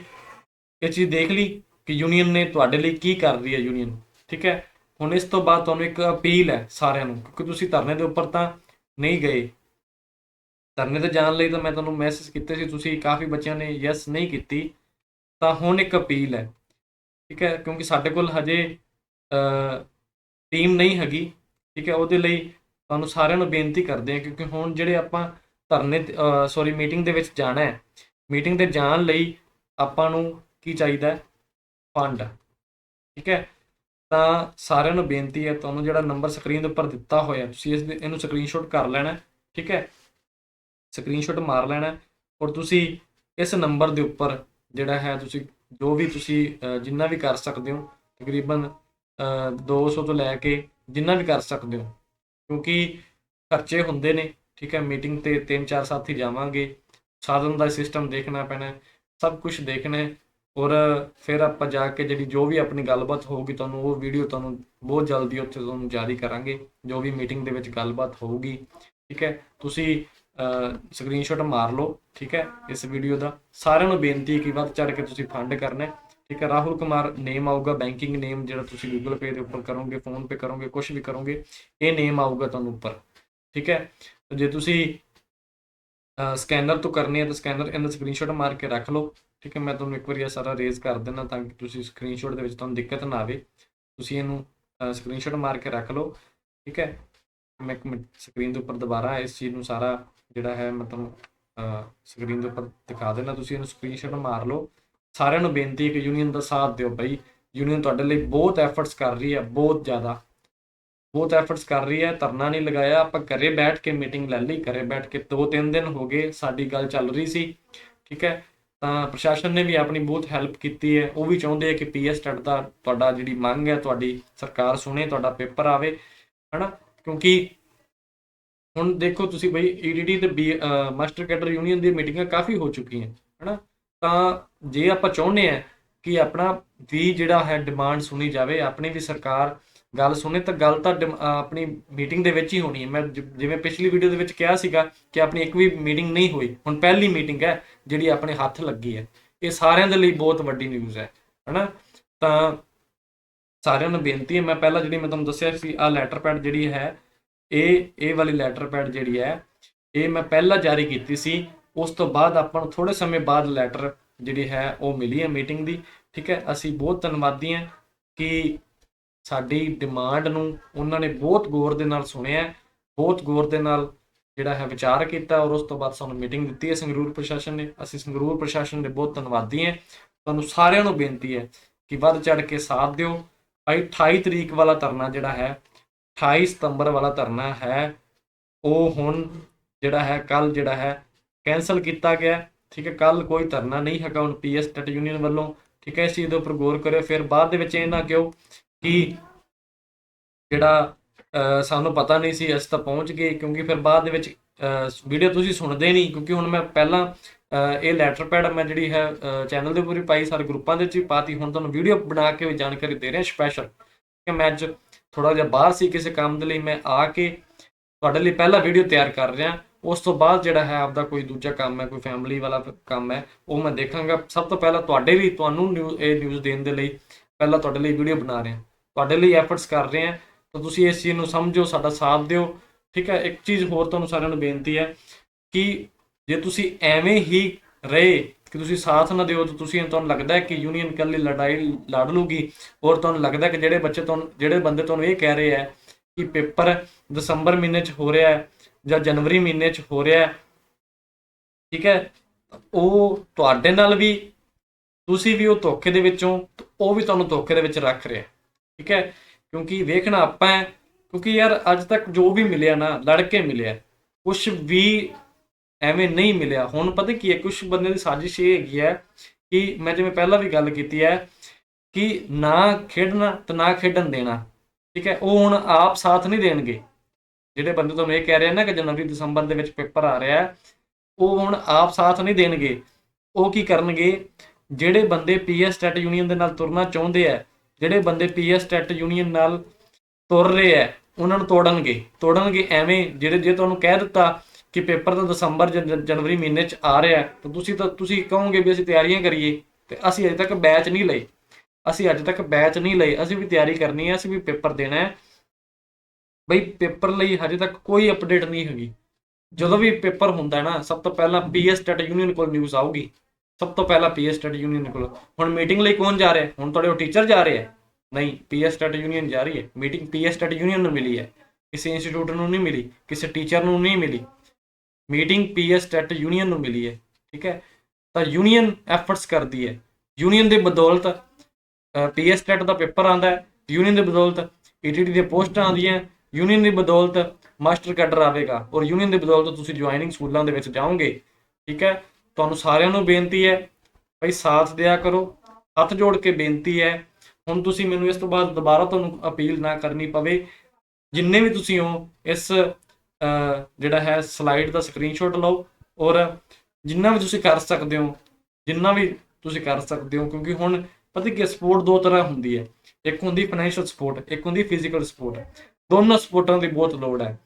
ਇਹ ਚੀਜ਼ ਦੇਖ ਲਈ ਕਿ ਯੂਨੀਅਨ ਨੇ ਤੁਹਾਡੇ ਲਈ ਕੀ ਕਰ ਰਹੀ ਹੈ ਯੂਨੀਅਨ ਠੀਕ ਹੈ? ਹੁਣ ਇਸ ਤੋਂ ਬਾਅਦ ਤੁਹਾਨੂੰ ਇੱਕ ਅਪੀਲ ਹੈ ਸਾਰਿਆਂ ਨੂੰ, ਕਿਉਂਕਿ ਤੁਸੀਂ ਧਰਨੇ ਦੇ ਉੱਪਰ ਤਾਂ ਨਹੀਂ ਗਏ। ਧਰਨੇ ਤੇ ਜਾਣ ਲਈ ਤਾਂ ਮੈਂ ਤੁਹਾਨੂੰ ਮੈਸੇਜ ਕੀਤੇ ਸੀ, ਤੁਸੀਂ ਕਾਫੀ ਬੱਚਿਆਂ ਨੇ ਯੈਸ ਨਹੀਂ ਕੀਤੀ, ਤਾਂ ਹੁਣ ਇੱਕ ਅਪੀਲ ਹੈ, ਠੀਕ ਹੈ? ਕਿਉਂਕਿ ਸਾਡੇ ਕੋਲ ਹਜੇ ਟੀਮ ਨਹੀਂ ਹੈਗੀ, ਠੀਕ ਹੈ, ਉਹਦੇ ਲਈ ਤੁਹਾਨੂੰ ਸਾਰਿਆਂ ਨੂੰ ਬੇਨਤੀ ਕਰਦੇ ਹਾਂ, ਕਿਉਂਕਿ ਹੁਣ ਜਿਹੜੇ ਆਪਾਂ ਧਰਨੇ ਸੌਰੀ ਮੀਟਿੰਗ ਦੇ ਵਿੱਚ ਜਾਣਾ ਹੈ ਮੀਟਿੰਗ ਤੇ ਜਾਣ ਲਈ ਆਪਾਂ ਨੂੰ ਕੀ ਚਾਹੀਦਾ ਹੈ? ਫੰਡ ਠੀਕ ਹੈ? ਤਾਂ ਸਾਰਿਆਂ ਨੂੰ ਬੇਨਤੀ ਹੈ, ਤੁਹਾਨੂੰ ਜਿਹੜਾ ਨੰਬਰ ਸਕਰੀਨ ਦੇ ਉੱਪਰ ਦਿੱਤਾ ਹੋਇਆ ਤੁਸੀਂ ਇਸ ਦੇ- ਇਹਨੂੰ ਸਕਰੀਨਸ਼ਾਟ ਕਰ ਲੈਣਾ ਠੀਕ ਹੈ? ਸਕਰੀਨਸ਼ਾਟ ਮਾਰ ਲੈਣਾ ਔਰ ਤੁਸੀਂ ਇਸ ਨੰਬਰ ਦੇ ਉੱਪਰ ਜਿਹੜਾ ਹੈ, ਤੁਸੀਂ ਜੋ ਵੀ ਤੁਸੀਂ ਜਿੰਨਾ ਵੀ ਕਰ ਸਕਦੇ ਹੋ, ਤਕਰੀਬਨ 200 ਤੋਂ ਲੈ ਕੇ ਜਿੰਨਾ ਵੀ ਕਰ ਸਕਦੇ ਹੋ। ਕਿਉਂਕਿ ਖਰਚੇ ਹੁੰਦੇ ਨੇ, ਠੀਕ ਹੈ, ਮੀਟਿੰਗ ਤੇ ਤਿੰਨ ਚਾਰ ਸਾਥੀ ਜਾਵਾਂਗੇ, ਸਾਧਨ ਦਾ ਸਿਸਟਮ ਦੇਖਣਾ ਪੈਣਾ, ਸਭ ਕੁਝ ਦੇਖਣਾ ਹੈ। ਔਰ ਫਿਰ ਆਪਾਂ ਜਾ ਕੇ ਜਿਹੜੀ ਜੋ ਵੀ ਆਪਣੀ ਗੱਲਬਾਤ ਹੋਊਗੀ ਤੁਹਾਨੂੰ, ਉਹ ਵੀਡੀਓ ਤੁਹਾਨੂੰ ਬਹੁਤ ਜਲਦੀ ਉੱਥੇ ਤੁਹਾਨੂੰ ਜਾਰੀ ਕਰਾਂਗੇ, ਜੋ ਵੀ ਮੀਟਿੰਗ ਦੇ ਵਿੱਚ ਗੱਲਬਾਤ ਹੋਊਗੀ, ਠੀਕ ਹੈ। ਤੁਸੀਂ ਸਕਰੀਨਸ਼ਾਟ ਮਾਰ ਲਓ, ਠੀਕ ਹੈ, ਇਸ ਵੀਡੀਓ ਦਾ। ਸਾਰਿਆਂ ਨੂੰ ਬੇਨਤੀ ਹੈ ਕਿ ਵੱਧ ਚੜ ਕੇ ਤੁਸੀਂ ਫੰਡ ਕਰਨਾ ਠੀਕ ਹੈ, ਰਾਹੁਲ ਕੁਮਾਰ ਨੇਮ ਆਊਗਾ ਬੈਂਕਿੰਗ ਨੇਮ ਜਿਹੜਾ ਤੁਸੀਂ ਗੂਗਲ ਪੇ ਦੇ ਉੱਪਰ ਕਰੋਗੇ ਫੋਨ ਪੇ ਕਰੋਗੇ ਕੁਝ ਵੀ ਕਰੋਗੇ, ਇਹ ਨੇਮ ਆਊਗਾ ਤੁਹਾਨੂੰ ਉੱਪਰ, ਠੀਕ ਹੈ? ਜੇ ਤੁਸੀਂ ਸਕੈਨਰ ਤੋਂ ਕਰਨੀ ਹੈ ਤਾਂ ਸਕੈਨਰ ਇਹਦਾ ਸਕਰੀਨਸ਼ਾਟ ਮਾਰ ਕੇ ਰੱਖ ਲਓ, ਠੀਕ ਹੈ? ਮੈਂ ਤੁਹਾਨੂੰ ਇੱਕ ਵਾਰੀ ਇਹ ਸਾਰਾ ਰੇਜ਼ ਕਰ ਦਿੰਦਾ ਤਾਂ ਕਿ ਤੁਸੀਂ ਸਕਰੀਨਸ਼ਾਟ ਦੇ ਵਿੱਚ ਤੁਹਾਨੂੰ ਦਿੱਕਤ ਨਾ ਆਵੇ, ਤੁਸੀਂ ਇਹਨੂੰ ਸਕਰੀਨਸ਼ਾਟ ਮਾਰ ਕੇ ਰੱਖ ਲਓ, ਠੀਕ ਹੈ? ਮੈਂ ਇੱਕ ਮਿੰਟ ਸਕਰੀਨ ਦੇ ਉੱਪਰ ਦੁਬਾਰਾ ਇਸ ਚੀਜ਼ ਨੂੰ ਸਾਰਾ ਜਿਹੜਾ ਹੈ, ਮੈਂ ਤੁਹਾਨੂੰ ਸਕਰੀਨ ਦੇ ਉੱਪਰ ਦਿਖਾ ਦੇਣਾ ਤੁਸੀਂ ਇਹਨੂੰ ਸਕਰੀਨਸ਼ਾਟ ਮਾਰ ਲਓ ਸਾਰਿਆਂ ਨੂੰ ਬੇਨਤੀ ਹੈ ਕਿ ਯੂਨੀਅਨ ਦਾ ਸਾਥ ਦਿਓ ਬਈ। ਯੂਨੀਅਨ ਤੁਹਾਡੇ ਲਈ ਬਹੁਤ ਐਫਰਟਸ ਕਰ ਰਹੀ ਹੈ, ਬਹੁਤ ਜ਼ਿਆਦਾ। ਬਹੁਤ ਐਫਰਟਸ ਕਰ ਰਹੀ ਹੈ, ਧਰਨਾ ਨਹੀਂ ਲਗਾਇਆ, ਆਪਾਂ ਘਰੇ ਬੈਠ ਕੇ ਮੀਟਿੰਗ ਲੈ ਲਈ, ਘਰੇ ਬੈਠ ਕੇ ਦੋ ਤਿੰਨ ਦਿਨ ਹੋ ਗਏ, ਸਾਡੀ ਗੱਲ ਚੱਲ ਰਹੀ ਸੀ, ਠੀਕ ਹੈ। ਤਾਂ ਪ੍ਰਸ਼ਾਸਨ ਨੇ ਵੀ ਆਪਣੀ ਬਹੁਤ ਹੈਲਪ ਕੀਤੀ ਹੈ, ਉਹ ਵੀ ਚਾਹੁੰਦੇ ਆ ਕਿ ਪੀਐਸ ਟੈਟ ਦਾ ਤੁਹਾਡਾ ਜਿਹੜੀ ਮੰਗ ਹੈ, ਤੁਹਾਡੀ ਸਰਕਾਰ ਸੁਣੇ, ਤੁਹਾਡਾ ਪੇਪਰ ਆਵੇ, ਹਨਾ? ਕਿਉਂਕਿ ਹੁਣ ਦੇਖੋ ਤੁਸੀਂ ਬਈ ਈਡੀਡੀ ਤੇ ਬੀ ਮਾਸਟਰ ਕੈਡਰ ਯੂਨੀਅਨ ਦੀ ਮੀਟਿੰਗਾਂ ਕਾਫੀ ਹੋ ਚੁੱਕੀਆਂ, ਹਨਾ? ਤਾਂ ਜੇ ਆਪਾਂ ਚਾਹੁੰਦੇ ਆ ਕਿ ਆਪਣਾ ਵੀ ਜਿਹੜਾ ਹੈ ਡਿਮਾਂਡ ਸੁਣੀ ਜਾਵੇ, ਆਪਣੀ ਵੀ ਸਰਕਾਰ ਗੱਲ ਸੁਣੇ, ਤਾਂ ਗੱਲ ਤਾਂ ਡਿਮ- ਆਪਣੀ ਮੀਟਿੰਗ ਦੇ ਵਿੱਚ ਹੀ ਹੋਣੀ ਹੈ। ਮੈਂ ਜਿਵੇਂ ਪਿਛਲੀ ਵੀਡੀਓ ਦੇ ਵਿੱਚ ਕਿਹਾ ਸੀਗਾ ਕਿ ਆਪਣੀ ਇੱਕ ਵੀ ਮੀਟਿੰਗ ਨਹੀਂ ਹੋਈ। ਹੁਣ ਪਹਿਲੀ ਮੀਟਿੰਗ ਹੈ ਜਿਹੜੀ ਆਪਣੇ ਹੱਥ ਲੱਗੀ ਹੈ। ਇਹ ਸਾਰਿਆਂ ਦੇ ਲਈ ਬਹੁਤ ਵੱਡੀ ਨਿਊਜ਼ ਹੈ, ਹਨਾ? ਤਾਂ ਸਾਰਿਆਂ ਨੂੰ ਬੇਨਤੀ ਹੈ, ਮੈਂ ਪਹਿਲਾਂ ਜਿਹੜੀ ਮੈਂ ਤੁਹਾਨੂੰ ਦੱਸਿਆ ਸੀ ਆ ਲੈਟਰ ਪੈਡ ਜਿਹੜੀ ਹੈ, ਇਹ ਇਹ ਵਾਲੀ ਲੈਟਰ ਪੈਡ ਜਿਹੜੀ ਹੈ, ਇਹ ਮੈਂ ਪਹਿਲਾਂ ਜਾਰੀ ਕੀਤੀ ਸੀ। ਉਸ ਤੋਂ ਬਾਅਦ ਆਪਾਂ ਨੂੰ ਥੋੜੇ ਸਮੇਂ ਬਾਅਦ ਲੈਟਰ ਜਿਹੜੀ ਹੈ ਉਹ ਮਿਲੀ ਹੈ ਮੀਟਿੰਗ ਦੀ। ਠੀਕ ਹੈ, ਅਸੀਂ ਬਹੁਤ ਧੰਨਵਾਦੀ ਹਾਂ ਕਿ ਸਾਡੀ ਡਿਮਾਂਡ ਨੂੰ ਉਹਨਾਂ ਨੇ ਬਹੁਤ ਗੌਰ ਦੇ ਨਾਲ ਸੁਣਿਆ ਬਹੁਤ ਗੌਰ ਦੇ ਨਾਲ ਜਿਹੜਾ ਹੈ ਵਿਚਾਰ ਕੀਤਾ ਔਰ ਉਸ ਤੋਂ ਬਾਅਦ ਸਾਨੂੰ ਮੀਟਿੰਗ ਦਿੱਤੀ ਹੈ ਸੰਗਰੂਰ ਪ੍ਰਸ਼ਾਸਨ ਨੇ। ਅਸੀਂ ਸੰਗਰੂਰ ਪ੍ਰਸ਼ਾਸਨ ਦੇ ਬਹੁਤ ਧੰਨਵਾਦੀ ਹਾਂ। ਤੁਹਾਨੂੰ ਸਾਰਿਆਂ ਨੂੰ ਬੇਨਤੀ ਹੈ ਕਿ ਵੱਧ ਚੜ ਕੇ ਸਾਥ ਦਿਓ। ਭਾਈ 28 ਤਰੀਕ ਵਾਲਾ ਧਰਨਾ ਜਿਹੜਾ ਹੈ 28 ਸਤੰਬਰ ਵਾਲਾ ਧਰਨਾ ਹੈ, ਉਹ ਹੁਣ ਜਿਹੜਾ ਹੈ ਕੱਲ ਜਿਹੜਾ ਹੈ ਕੈਨਸਲ ਕੀਤਾ ਗਿਆ। ਠੀਕ ਹੈ ਕੱਲ ਕੋਈ ਧਰਨਾ ਨਹੀਂ ਹੈਗਾ ਹੁਣ ਪੀਐਸ ਟੈਟ ਯੂਨੀਅਨ ਵੱਲੋਂ, ਠੀਕ ਹੈ, ਇਸ ਚੀਜ਼ ਦੇ ਉੱਪਰ ਗੌਰ ਕਰਿਓ, ਫਿਰ ਬਾਅਦ ਦੇ ਵਿੱਚ ਇਹ ਨਾ ਕਿਉਂ ਕਿ ਜਿਹੜਾ ਸਾਨੂੰ ਪਤਾ ਨਹੀਂ ਸੀ, ਅਸੀਂ ਤਾਂ ਪਹੁੰਚ ਗਏ, ਕਿਉਂਕਿ ਫਿਰ ਬਾਅਦ ਦੇ ਵਿੱਚ ਵੀਡੀਓ ਤੁਸੀਂ ਸੁਣਦੇ ਨਹੀਂ, ਕਿਉਂਕਿ ਹੁਣ ਮੈਂ ਪਹਿਲਾਂ ਇਹ ਲੈਟਰ ਪੈਡ ਮੈਂ ਜਿਹੜੀ ਹੈ ਚੈਨਲ ਦੇ ਉੱਪਰ ਵੀ ਪਾਈ, ਸਾਰੇ ਗਰੁੱਪਾਂ ਦੇ ਵਿੱਚ ਵੀ ਪਾਤੀ, ਹੁਣ ਤੁਹਾਨੂੰ ਵੀਡੀਓ ਬਣਾ ਕੇ ਵੀ ਜਾਣਕਾਰੀ ਦੇ ਰਿਹਾ ਸਪੈਸ਼ਲ ਕਿ ਮੈਂ ਅੱਜ ਥੋੜਾ ਜਿਹਾ ਬਾਹਰ ਸੀ ਕਿਸੇ ਕੰਮ ਦੇ ਲਈ, ਮੈਂ ਆ ਕੇ ਤੁਹਾਡੇ ਲਈ ਪਹਿਲਾ ਵੀਡੀਓ ਤਿਆਰ ਕਰ ਰਿਹਾ ਉਸ ਤੋਂ ਬਾਅਦ ਜਿਹੜਾ ਹੈ ਆਪਦਾ ਕੋਈ ਦੂਜਾ ਕੰਮ ਹੈ, ਕੋਈ ਫੈਮਿਲੀ ਵਾਲਾ ਕੰਮ ਹੈ, ਉਹ ਮੈਂ ਦੇਖਾਂਗਾ। ਸਭ ਤੋਂ ਪਹਿਲਾਂ ਤੁਹਾਡੇ ਲਈ, ਤੁਹਾਨੂੰ ਨਿਊ- ਇਹ ਨਿਊਜ਼ ਦੇਣ ਦੇ ਲਈ ਪਹਿਲਾਂ ਤੁਹਾਡੇ ਲਈ ਵੀਡੀਓ ਬਣਾ ਰਹੇ। ਹਾਂ ਤੁਹਾਡੇ ਲਈ ਐਫਰਟਸ ਕਰ ਰਹੇ ਹਾਂ। ਤਾਂ ਤੁਸੀਂ ਇਸ ਚੀਜ਼ ਨੂੰ ਸਮਝੋ, ਸਾਡਾ ਸਾਥ ਦਿਓ। ਠੀਕ ਹੈ, ਇੱਕ ਚੀਜ਼ ਹੋਰ ਤੁਹਾਨੂੰ ਸਾਰਿਆਂ ਨੂੰ ਬੇਨਤੀ ਹੈ ਕਿ ਜੇ ਤੁਸੀਂ ਐਵੇਂ ਹੀ ਰਹੇ ਕਿ ਤੁਸੀਂ ਸਾਥ ਨਾ ਦਿਓ, ਤਾਂ ਤੁਸੀਂ, ਤੁਹਾਨੂੰ ਲੱਗਦਾ ਹੈ ਕਿ ਯੂਨੀਅਨ ਕੱਲੀ ਲੜਾਈ ਲੜ ਲੂਗੀ ਔਰ ਤੁਹਾਨੂੰ ਲੱਗਦਾ ਕਿ ਜਿਹੜੇ ਬੱਚੇ ਤੁਹਾਨੂੰ, ਜਿਹੜੇ ਬੰਦੇ ਤੁਹਾਨੂੰ ਇਹ ਕਹਿ ਰਹੇ ਹੈ ਕਿ ਪੇਪਰ ਦਸੰਬਰ ਮਹੀਨੇ 'ਚ ਹੋ ਰਿਹਾ ਹੈ ਜਾਂ ਜਨਵਰੀ ਮਹੀਨੇ 'ਚ ਹੋ ਰਿਹਾ ਠੀਕ ਹੈ, ਉਹ ਤੁਹਾਡੇ ਨਾਲ ਵੀ, ਤੁਸੀਂ ਵੀ ਉਹ ਧੋਖੇ ਦੇ ਵਿੱਚੋਂ ਉਹ ਵੀ ਤੁਹਾਨੂੰ ਧੋਖੇ ਦੇ ਵਿੱਚ ਰੱਖ ਰਿਹਾ ਠੀਕ ਹੈ, ਕਿਉਂਕਿ ਵੇਖਣਾ ਆਪਾਂ ਹੈ, ਕਿਉਂਕਿ ਯਾਰ ਅੱਜ ਤੱਕ ਜੋ ਵੀ ਮਿਲਿਆ ਨਾ ਲੜ ਕੇ ਮਿਲਿਆ ਕੁਝ ਵੀ ਐਵੇਂ ਨਹੀਂ ਮਿਲਿਆ, ਹੁਣ ਪਤਾ ਕੀ ਹੈ ਕੁਝ ਬੰਦੇ ਦੀ ਸਾਜ਼ਿਸ਼ ਇਹ ਹੈਗੀ ਹੈ ਕਿ ਮੈਂ ਜਿਵੇਂ ਪਹਿਲਾਂ ਵੀ ਗੱਲ ਕੀਤੀ ਹੈ, ਕਿ ਨਾ ਖੇਡਣਾ ਤੇ ਨਾ ਖੇਡਣ ਦੇਣਾ, ਠੀਕ ਹੈ, ਉਹ ਹੁਣ ਆਪ ਸਾਥ ਨਹੀਂ ਦੇਣਗੇ ਜਿਹੜੇ ਬੰਦੇ ਤੁਹਾਨੂੰ ਇਹ ਕਹਿ ਰਹੇ ਆ ਨਾ ਕਿ ਜਨਵਰੀ, ਦਸੰਬਰ ਦੇ ਵਿੱਚ ਪੇਪਰ ਆ ਰਿਹਾ ਹੈ, ਉਹ ਹੁਣ ਆਪ ਸਾਥ ਨਹੀਂ ਦੇਣਗੇ। ਉਹ ਕੀ ਕਰਨਗੇ? ਜਿਹੜੇ ਬੰਦੇ ਪੀਐਸ ਟੈਟ ਯੂਨੀਅਨ ਦੇ ਨਾਲ ਤੁਰਨਾ ਚਾਹੁੰਦੇ ਆ, ਜਿਹੜੇ ਬੰਦੇ ਪੀਐਸ ਟੈਟ ਯੂਨੀਅਨ ਨਾਲ ਤੁਰ ਰਹੇ ਆ, ਉਹਨਾਂ ਨੂੰ ਤੋੜਨਗੇ। ਤੋੜਨਗੇ ਐਵੇਂ ਜਿਹੜੇ, ਜੇ ਤੁਹਾਨੂੰ ਕਹਿ ਦਿੱਤਾ ਕਿ ਪੇਪਰ ਤਾਂ ਦਸੰਬਰ ਜਾਂ ਜਨ- ਜਨਵਰੀ ਮਹੀਨੇ ਚ ਆ ਰਿਹਾ, ਤਾਂ ਤੁਸੀਂ ਤਾਂ, ਤੁਸੀਂ ਕਹੋਗੇ ਵੀ ਅਸੀਂ ਤਿਆਰੀਆਂ ਕਰੀਏ, ਤੇ ਅਸੀਂ ਅਜੇ ਤੱਕ ਬੈਚ ਨਹੀਂ ਲਏ। ਅਸੀਂ ਅੱਜ ਤੱਕ ਬੈਚ ਨਹੀਂ ਲਏ, ਅਸੀਂ ਵੀ ਤਿਆਰੀ ਕਰਨੀ ਹੈ, ਅਸੀਂ ਵੀ ਪੇਪਰ ਦੇਣਾ ਹੈ। ਬਈ ਪੇਪਰ ਲਈ ਹਜੇ ਤੱਕ ਕੋਈ ਅਪਡੇਟ ਨਹੀਂ ਹੈਗੀ। ਜਦੋਂ ਵੀ ਪੇਪਰ ਹੁੰਦਾ ਨਾ, ਸਭ ਤੋਂ ਪਹਿਲਾਂ ਪੀਐਸ ਟੈਟ ਯੂਨੀਅਨ ਕੋਲ ਨਿਊਜ਼ ਆਊਗੀ। ਸਭ ਤੋਂ ਪਹਿਲਾਂ ਪੀਐਸ ਟੈਟ ਯੂਨੀਅਨ ਕੋਲ। ਹੁਣ ਮੀਟਿੰਗ ਲਈ ਕੌਣ ਜਾ ਰਿਹਾ? ਹੁਣ ਤੁਹਾਡੇ ਉਹ ਟੀਚਰ ਜਾ ਰਹੇ ਹੈ ਨਹੀਂ ਪੀਐਸ ਟੈਟ ਯੂਨੀਅਨ ਜਾ ਰਹੀ ਹੈ। ਮੀਟਿੰਗ ਪੀਐਸ ਟੈਟ ਯੂਨੀਅਨ ਨੂੰ ਮਿਲੀ ਹੈ। ਕਿਸੇ ਇੰਸਟੀਚਿਊਟ ਨੂੰ ਨਹੀਂ ਮਿਲੀ, ਕਿਸੇ ਟੀਚਰ ਨੂੰ ਨਹੀਂ ਮਿਲੀ। ਮੀਟਿੰਗ ਪੀਐਸ ਟੈਟ ਯੂਨੀਅਨ ਨੂੰ ਮਿਲੀ ਹੈ, ਠੀਕ ਹੈ? ਤਾਂ ਯੂਨੀਅਨ ਐਫਰਟਸ ਕਰਦੀ ਹੈ। ਯੂਨੀਅਨ ਦੇ ਬਦੌਲਤ ਪੀਐਸ ਟੈਟ ਦਾ ਪੇਪਰ ਆਂਦਾ ਹੈ। ਯੂਨੀਅਨ ਦੇ ਬਦੌਲਤ ਈਟੀਟੀ ਦੇ ਪੋਸਟਾਂ ਆਉਂਦੀਆਂ। ਯੂਨੀਅਨ ਦੀ ਬਦੌਲਤ ਮਾਸਟਰ ਕੈਡਰ ਆਵੇਗਾ ਔਰ ਯੂਨੀਅਨ ਦੀ ਬਦੌਲਤ ਤੁਸੀਂ ਜੁਆਇਨਿੰਗ ਸਕੂਲਾਂ ਦੇ ਵਿੱਚ ਜਾਓਗੇ, ਠੀਕ ਹੈ? ਤੁਹਾਨੂੰ ਸਾਰਿਆਂ ਨੂੰ ਬੇਨਤੀ ਹੈ, ਭਾਈ ਸਾਥ ਦਿਆ ਕਰੋ, ਹੱਥ ਜੋੜ ਕੇ ਬੇਨਤੀ ਹੈ, ਹੁਣ ਤੁਸੀਂ ਮੈਨੂੰ ਇਸ ਤੋਂ ਬਾਅਦ ਦੁਬਾਰਾ ਤੁਹਾਨੂੰ ਅਪੀਲ ਨਾ ਕਰਨੀ ਪਵੇ, ਜਿੰਨੇ ਵੀ ਤੁਸੀਂ ਹੋ, ਇਸ ਜਿਹੜਾ ਹੈ ਸਲਾਈਡ ਦਾ ਸਕਰੀਨਸ਼ਾਟ ਲਓ ਔਰ ਜਿੰਨਾ ਵੀ ਤੁਸੀਂ ਕਰ ਸਕਦੇ ਹੋ, ਜਿੰਨਾ ਵੀ ਤੁਸੀਂ ਕਰ ਸਕਦੇ ਹੋ, ਕਿਉਂਕਿ ਹੁਣ ਪਤਾ ਕਿ ਸਪੋਰਟ ਦੋ ਤਰ੍ਹਾਂ ਹੁੰਦੀ ਹੈ, ਇੱਕ ਹੁੰਦੀ ਫਾਈਨੈਂਸ਼ੀਅਲ ਸਪੋਰਟ ਇੱਕ ਹੁੰਦੀ ਫਿਜ਼ੀਕਲ ਸਪੋਰਟ ਦੋਨੋਂ ਸਪੋਰਟਾਂ ਦੀ ਬਹੁਤ ਲੋੜ ਹੈ।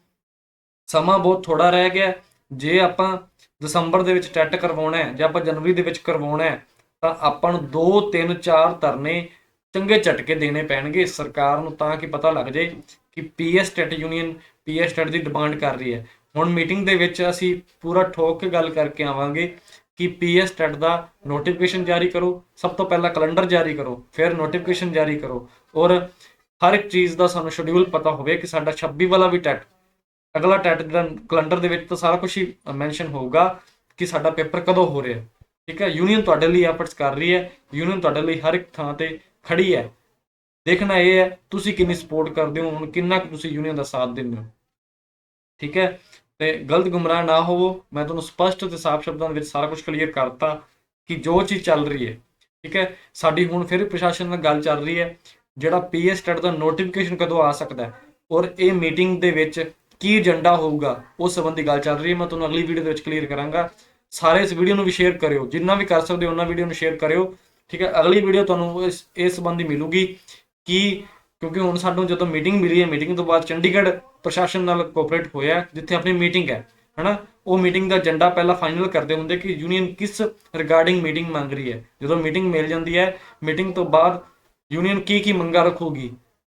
ਸਮਾਂ ਬਹੁਤ ਥੋੜਾ ਰਹਿ ਗਿਆ। ਜੇ ਆਪਾਂ ਦਸੰਬਰ ਦੇ ਵਿੱਚ ਟੈਟ ਕਰਵਾਉਣਾ ਹੈ ਜਾਂ ਆਪਾਂ ਜਨਵਰੀ ਦੇ ਵਿੱਚ ਕਰਵਾਉਣਾ ਹੈ, ਤਾਂ ਆਪਾਂ ਨੂੰ 2 3 4 ਧਰਨੇ ਚੰਗੇ ਝਟਕੇ ਦੇਣੇ ਪੈਣਗੇ ਸਰਕਾਰ ਨੂੰ ਤਾਂ ਕਿ ਪਤਾ ਲੱਗ ਜਾਏ ਕਿ PS TET union, PS TET ਦੀ ਡਿਮਾਂਡ ਕਰ ਰਹੀ ਹੈ। ਹੁਣ ਮੀਟਿੰਗ ਦੇ ਵਿੱਚ ਅਸੀਂ ਪੂਰਾ ਠੋਕ ਕੇ ਗੱਲ ਕਰਕੇ ਆਵਾਂਗੇ ਕਿ ਪੀਐਸ ਟੈਟ ਦਾ ਨੋਟੀਫਿਕੇਸ਼ਨ ਜਾਰੀ ਕਰੋ। ਸਭ ਤੋਂ ਪਹਿਲਾਂ ਕੈਲੰਡਰ ਜਾਰੀ ਕਰੋ, ਫਿਰ ਨੋਟੀਫਿਕੇਸ਼ਨ ਜਾਰੀ ਕਰੋ। ਔਰ ਹਰ ਇੱਕ ਚੀਜ਼ ਦਾ ਸਾਨੂੰ ਸ਼ਡਿਊਲ ਪਤਾ ਹੋਵੇ ਕਿ ਸਾਡਾ 26 ਵਾਲਾ ਵੀ ਟੈਟ ਅਗਲਾ ਟੈਟ ਜਿਹੜਾ ਕੈਲੰਡਰ ਦੇ ਵਿੱਚ ਤਾਂ ਸਾਰਾ ਕੁਝ ਹੀ ਮੈਂਸ਼ਨ ਹੋਊਗਾ ਕਿ ਸਾਡਾ ਪੇਪਰ ਕਦੋਂ ਹੋ ਰਿਹਾ। ਠੀਕ ਹੈ ਯੂਨੀਅਨ ਤੁਹਾਡੇ ਲਈ ਐਫਰਟਸ ਕਰ ਰਹੀ ਹੈ ਯੂਨੀਅਨ ਤੁਹਾਡੇ ਲਈ ਹਰ ਇੱਕ ਥਾਂ ਤੇ ਖੜੀ ਹੈ। ਦੇਖਣਾ ਇਹ ਹੈ, ਤੁਸੀਂ ਕਿੰਨੀ ਸਪੋਰਟ ਕਰਦੇ ਹੋ, ਹੁਣ ਕਿੰਨਾ ਕੁ ਤੁਸੀਂ ਯੂਨੀਅਨ ਦਾ ਸਾਥ ਦਿੰਦੇ ਹੋ। ਠੀਕ ਹੈ, ਤੇ ਗਲਤ ਗੁੰਮਰਾਹ ਨਾ ਹੋਵੋ, ਮੈਂ ਤੁਹਾਨੂੰ ਸਪਸ਼ਟ ਤੇ ਸਾਫ਼ ਸ਼ਬਦਾਂ ਦੇ ਵਿੱਚ ਸਾਰਾ ਕੁਝ ਕਲੀਅਰ ਕਰਤਾ ਕਿ ਜੋ ਚੀਜ਼ ਚੱਲ ਰਹੀ ਹੈ, ਠੀਕ ਹੈ, ਸਾਡੀ ਹੁਣ ਫਿਰ ਪ੍ਰਸ਼ਾਸਨ ਨਾਲ ਗੱਲ ਚੱਲ ਰਹੀ ਹੈ ਜਿਹੜਾ ਪੀਐਸ ਟੈਟ ਦਾ ਨੋਟੀਫਿਕੇਸ਼ਨ ਕਦੋਂ ਆ ਸਕਦਾ ਹੈ? ਔਰ ਇਹ ਮੀਟਿੰਗ ਦੇ ਵਿੱਚ ਕੀ ਏਜੰਡਾ ਹੋਊਗਾ? ਉਸ ਸੰਬੰਧੀ ਗੱਲ ਚੱਲ ਰਹੀ ਹੈ। ਮੈਂ ਤੁਹਾਨੂੰ ਅਗਲੀ ਵੀਡੀਓ ਦੇ ਵਿੱਚ ਕਲੀਅਰ ਕਰਾਂਗਾ। ਸਾਰੇ ਇਸ ਵੀਡੀਓ ਨੂੰ ਵੀ ਸ਼ੇਅਰ ਕਰਿਓ। ਜਿੰਨਾ ਵੀ ਕਰ ਸਕਦੇ ਹੋ, ਉਹਨਾਂ ਵੀਡੀਓ ਨੂੰ ਸ਼ੇਅਰ ਕਰਿਓ। ਠੀਕ ਹੈ? ਅਗਲੀ ਵੀਡੀਓ ਤੁਹਾਨੂੰ ਇਸ ਇਸ ਸੰਬੰਧੀ ਮਿਲੂਗੀ ਕਿ ਕਿਉਂਕਿ ਹੁਣ ਸਾਨੂੰ ਜਦੋਂ ਮੀਟਿੰਗ ਮਿਲੀ ਹੈ ਮੀਟਿੰਗ ਤੋਂ ਬਾਅਦ ਚੰਡੀਗੜ੍ਹ ਪ੍ਰਸ਼ਾਸਨ ਨਾਲ ਕੋਆਪਰੇਟ ਹੋਇਆ ਜਿੱਥੇ ਆਪਣੀ ਮੀਟਿੰਗ ਹੈ। ਹਨਾ? ਉਹ ਮੀਟਿੰਗ ਦਾ ਏਜੰਡਾ ਪਹਿਲਾਂ ਫਾਈਨਲ ਕਰਦੇ ਹੁੰਦੇ ਕਿ ਯੂਨੀਅਨ ਕਿਸ ਰਿਗਾਰਡਿੰਗ ਮੀਟਿੰਗ ਮੰਗ ਰਹੀ ਹੈ? ਜਦੋਂ ਮੀਟਿੰਗ ਮਿਲ ਜਾਂਦੀ ਹੈ ਮੀਟਿੰਗ ਤੋਂ ਬਾਅਦ ਯੂਨੀਅਨ ਕੀ ਕੀ ਮੰਗਾਂ ਰੱਖੂਗੀ?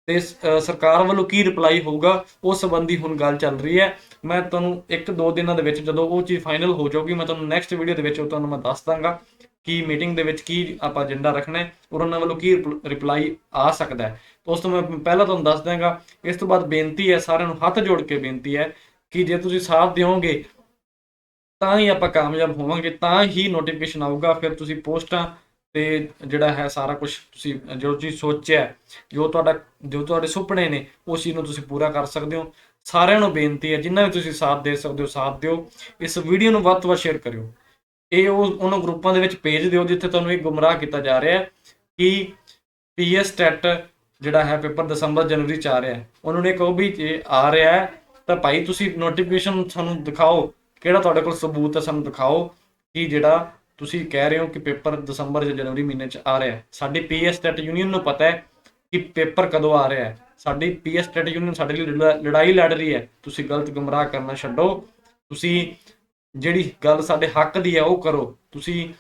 ਤੇ ਸਰਕਾਰ ਵੱਲੋਂ ਕੀ ਰਿਪਲਾਈ ਹੋਊਗਾ? ਉਸ ਸੰਬੰਧੀ ਹੁਣ ਗੱਲ ਚੱਲ ਰਹੀ ਹੈ। ਮੈਂ ਤੁਹਾਨੂੰ ਇੱਕ ਦੋ ਦਿਨਾਂ ਦੇ ਵਿੱਚ ਜਦੋਂ ਉਹ ਚੀਜ਼ ਫਾਈਨਲ ਹੋ ਜਾਊਗੀ, ਮੈਂ ਤੁਹਾਨੂੰ ਨੈਕਸਟ ਵੀਡੀਓ ਦੇ ਵਿੱਚ ਉਹ ਤੁਹਾਨੂੰ ਮੈਂ ਦੱਸ ਦਾਂਗਾ ਕਿ ਮੀਟਿੰਗ ਦੇ ਵਿੱਚ ਕੀ ਆਪਾਂ ਏਜੰਡਾ ਰੱਖਣਾ ਹੈ ਔਰ ਉਹਨਾਂ ਵੱਲੋਂ ਕੀ ਰਿਪਲਾਈ ਆ ਸਕਦਾ ਹੈ। ਉਸ ਤੋਂ ਮੈਂ ਪਹਿਲਾਂ ਤੁਹਾਨੂੰ ਦੱਸ ਦਾਂਗਾ, ਇਸ ਤੋਂ ਬਾਅਦ ਬੇਨਤੀ ਹੈ, ਸਾਰਿਆਂ ਨੂੰ ਹੱਥ ਜੋੜ ਕੇ ਬੇਨਤੀ ਹੈ ਕਿ ਜੇ ਤੁਸੀਂ ਸਾਥ ਦਿਓਗੇ, ਤਾਂ ਹੀ ਆਪਾਂ ਕਾਮਯਾਬ ਹੋਵਾਂਗੇ, ਤਾਂ ਹੀ ਨੋਟੀਫਿਕੇਸ਼ਨ ਆਊਗਾ, ਫਿਰ ਤੁਸੀਂ ਪੋਸਟਾਂ ਤੇ ਜਿਹੜਾ ਹੈ ਸਾਰਾ ਕੁਝ ਤੁਸੀਂ, ਜੋ ਚੀਜ਼ ਸੋਚਿਆ ਜੋ ਤੁਹਾਡਾ, ਜੋ ਤੁਹਾਡੇ ਸੁਪਨੇ ਨੇ, ਉਸ ਚੀਜ਼ ਨੂੰ ਤੁਸੀਂ ਪੂਰਾ ਕਰ ਸਕਦੇ ਹੋ। ਸਾਰਿਆਂ ਨੂੰ ਬੇਨਤੀ ਹੈ, ਜਿੰਨਾ ਵੀ ਤੁਸੀਂ ਸਾਥ ਦੇ ਸਕਦੇ ਹੋ, ਸਾਥ ਦਿਓ। ਇਸ ਵੀਡੀਓ ਨੂੰ ਵੱਧ ਤੋਂ ਵੱਧ ਸ਼ੇਅਰ ਕਰਿਓ। ਇਹ ਉਹ, ਉਹਨਾਂ ਗਰੁੱਪਾਂ ਦੇ ਵਿੱਚ ਭੇਜ ਦਿਓ, ਜਿੱਥੇ ਤੁਹਾਨੂੰ ਇਹ ਗੁੰਮਰਾਹ ਕੀਤਾ ਜਾ ਰਿਹਾ ਹੈ ਕਿ ਪੀਐਸ ਟੈਟ ਜਿਹੜਾ ਹੈ ਪੇਪਰ ਦਸੰਬਰ ਜਨਵਰੀ ਚ ਆ ਰਿਹਾ ਹੈ। ਉਹਨਾਂ ਨੇ ਕਹੋ ਵੀ ਜੇ ਆ ਰਿਹਾ ਹੈ, ਤਾਂ ਭਾਈ ਤੁਸੀਂ ਨੋਟੀਫਿਕੇਸ਼ਨ ਸਾਨੂੰ ਦਿਖਾਓ, ਕਿਹੜਾ ਤੁਹਾਡੇ ਕੋਲ ਸਬੂਤ ਹੈ ਸਾਨੂੰ ਦਿਖਾਓ ਕਿ ਜਿਹੜਾ ਤੁਸੀਂ ਕਹਿ ਰਹੇ ਹੋ ਕਿ ਪੇਪਰ ਦਸੰਬਰ ਜਾਂ ਜਨਵਰੀ ਮਹੀਨੇ ਚ ਆ ਰਿਹਾ ਹੈ। ਸਾਡੀ ਪੀਐਸ ਟੈਟ ਯੂਨੀਅਨ ਨੂੰ ਪਤਾ ਹੈ ਕਿ ਪੇਪਰ ਕਦੋਂ ਆ ਰਿਹਾ ਹੈ। ਸਾਡੀ ਪੀਐਸ ਟੈਟ ਯੂਨੀਅਨ ਸਾਡੇ ਲਈ ਲੜਾ- ਲੜਾਈ ਲੜ ਰਹੀ ਹੈ। ਤੁਸੀਂ ਗਲਤ ਗੁੰਮਰਾਹ ਕਰਨਾ ਛੱਡੋ। ਤੁਸੀਂ ਜਿਹੜੀ ਗੱਲ ਸਾਡੇ ਹੱਕ ਦੀ ਹੈ ਉਹ ਕਰੋ। ਤੁਸੀਂ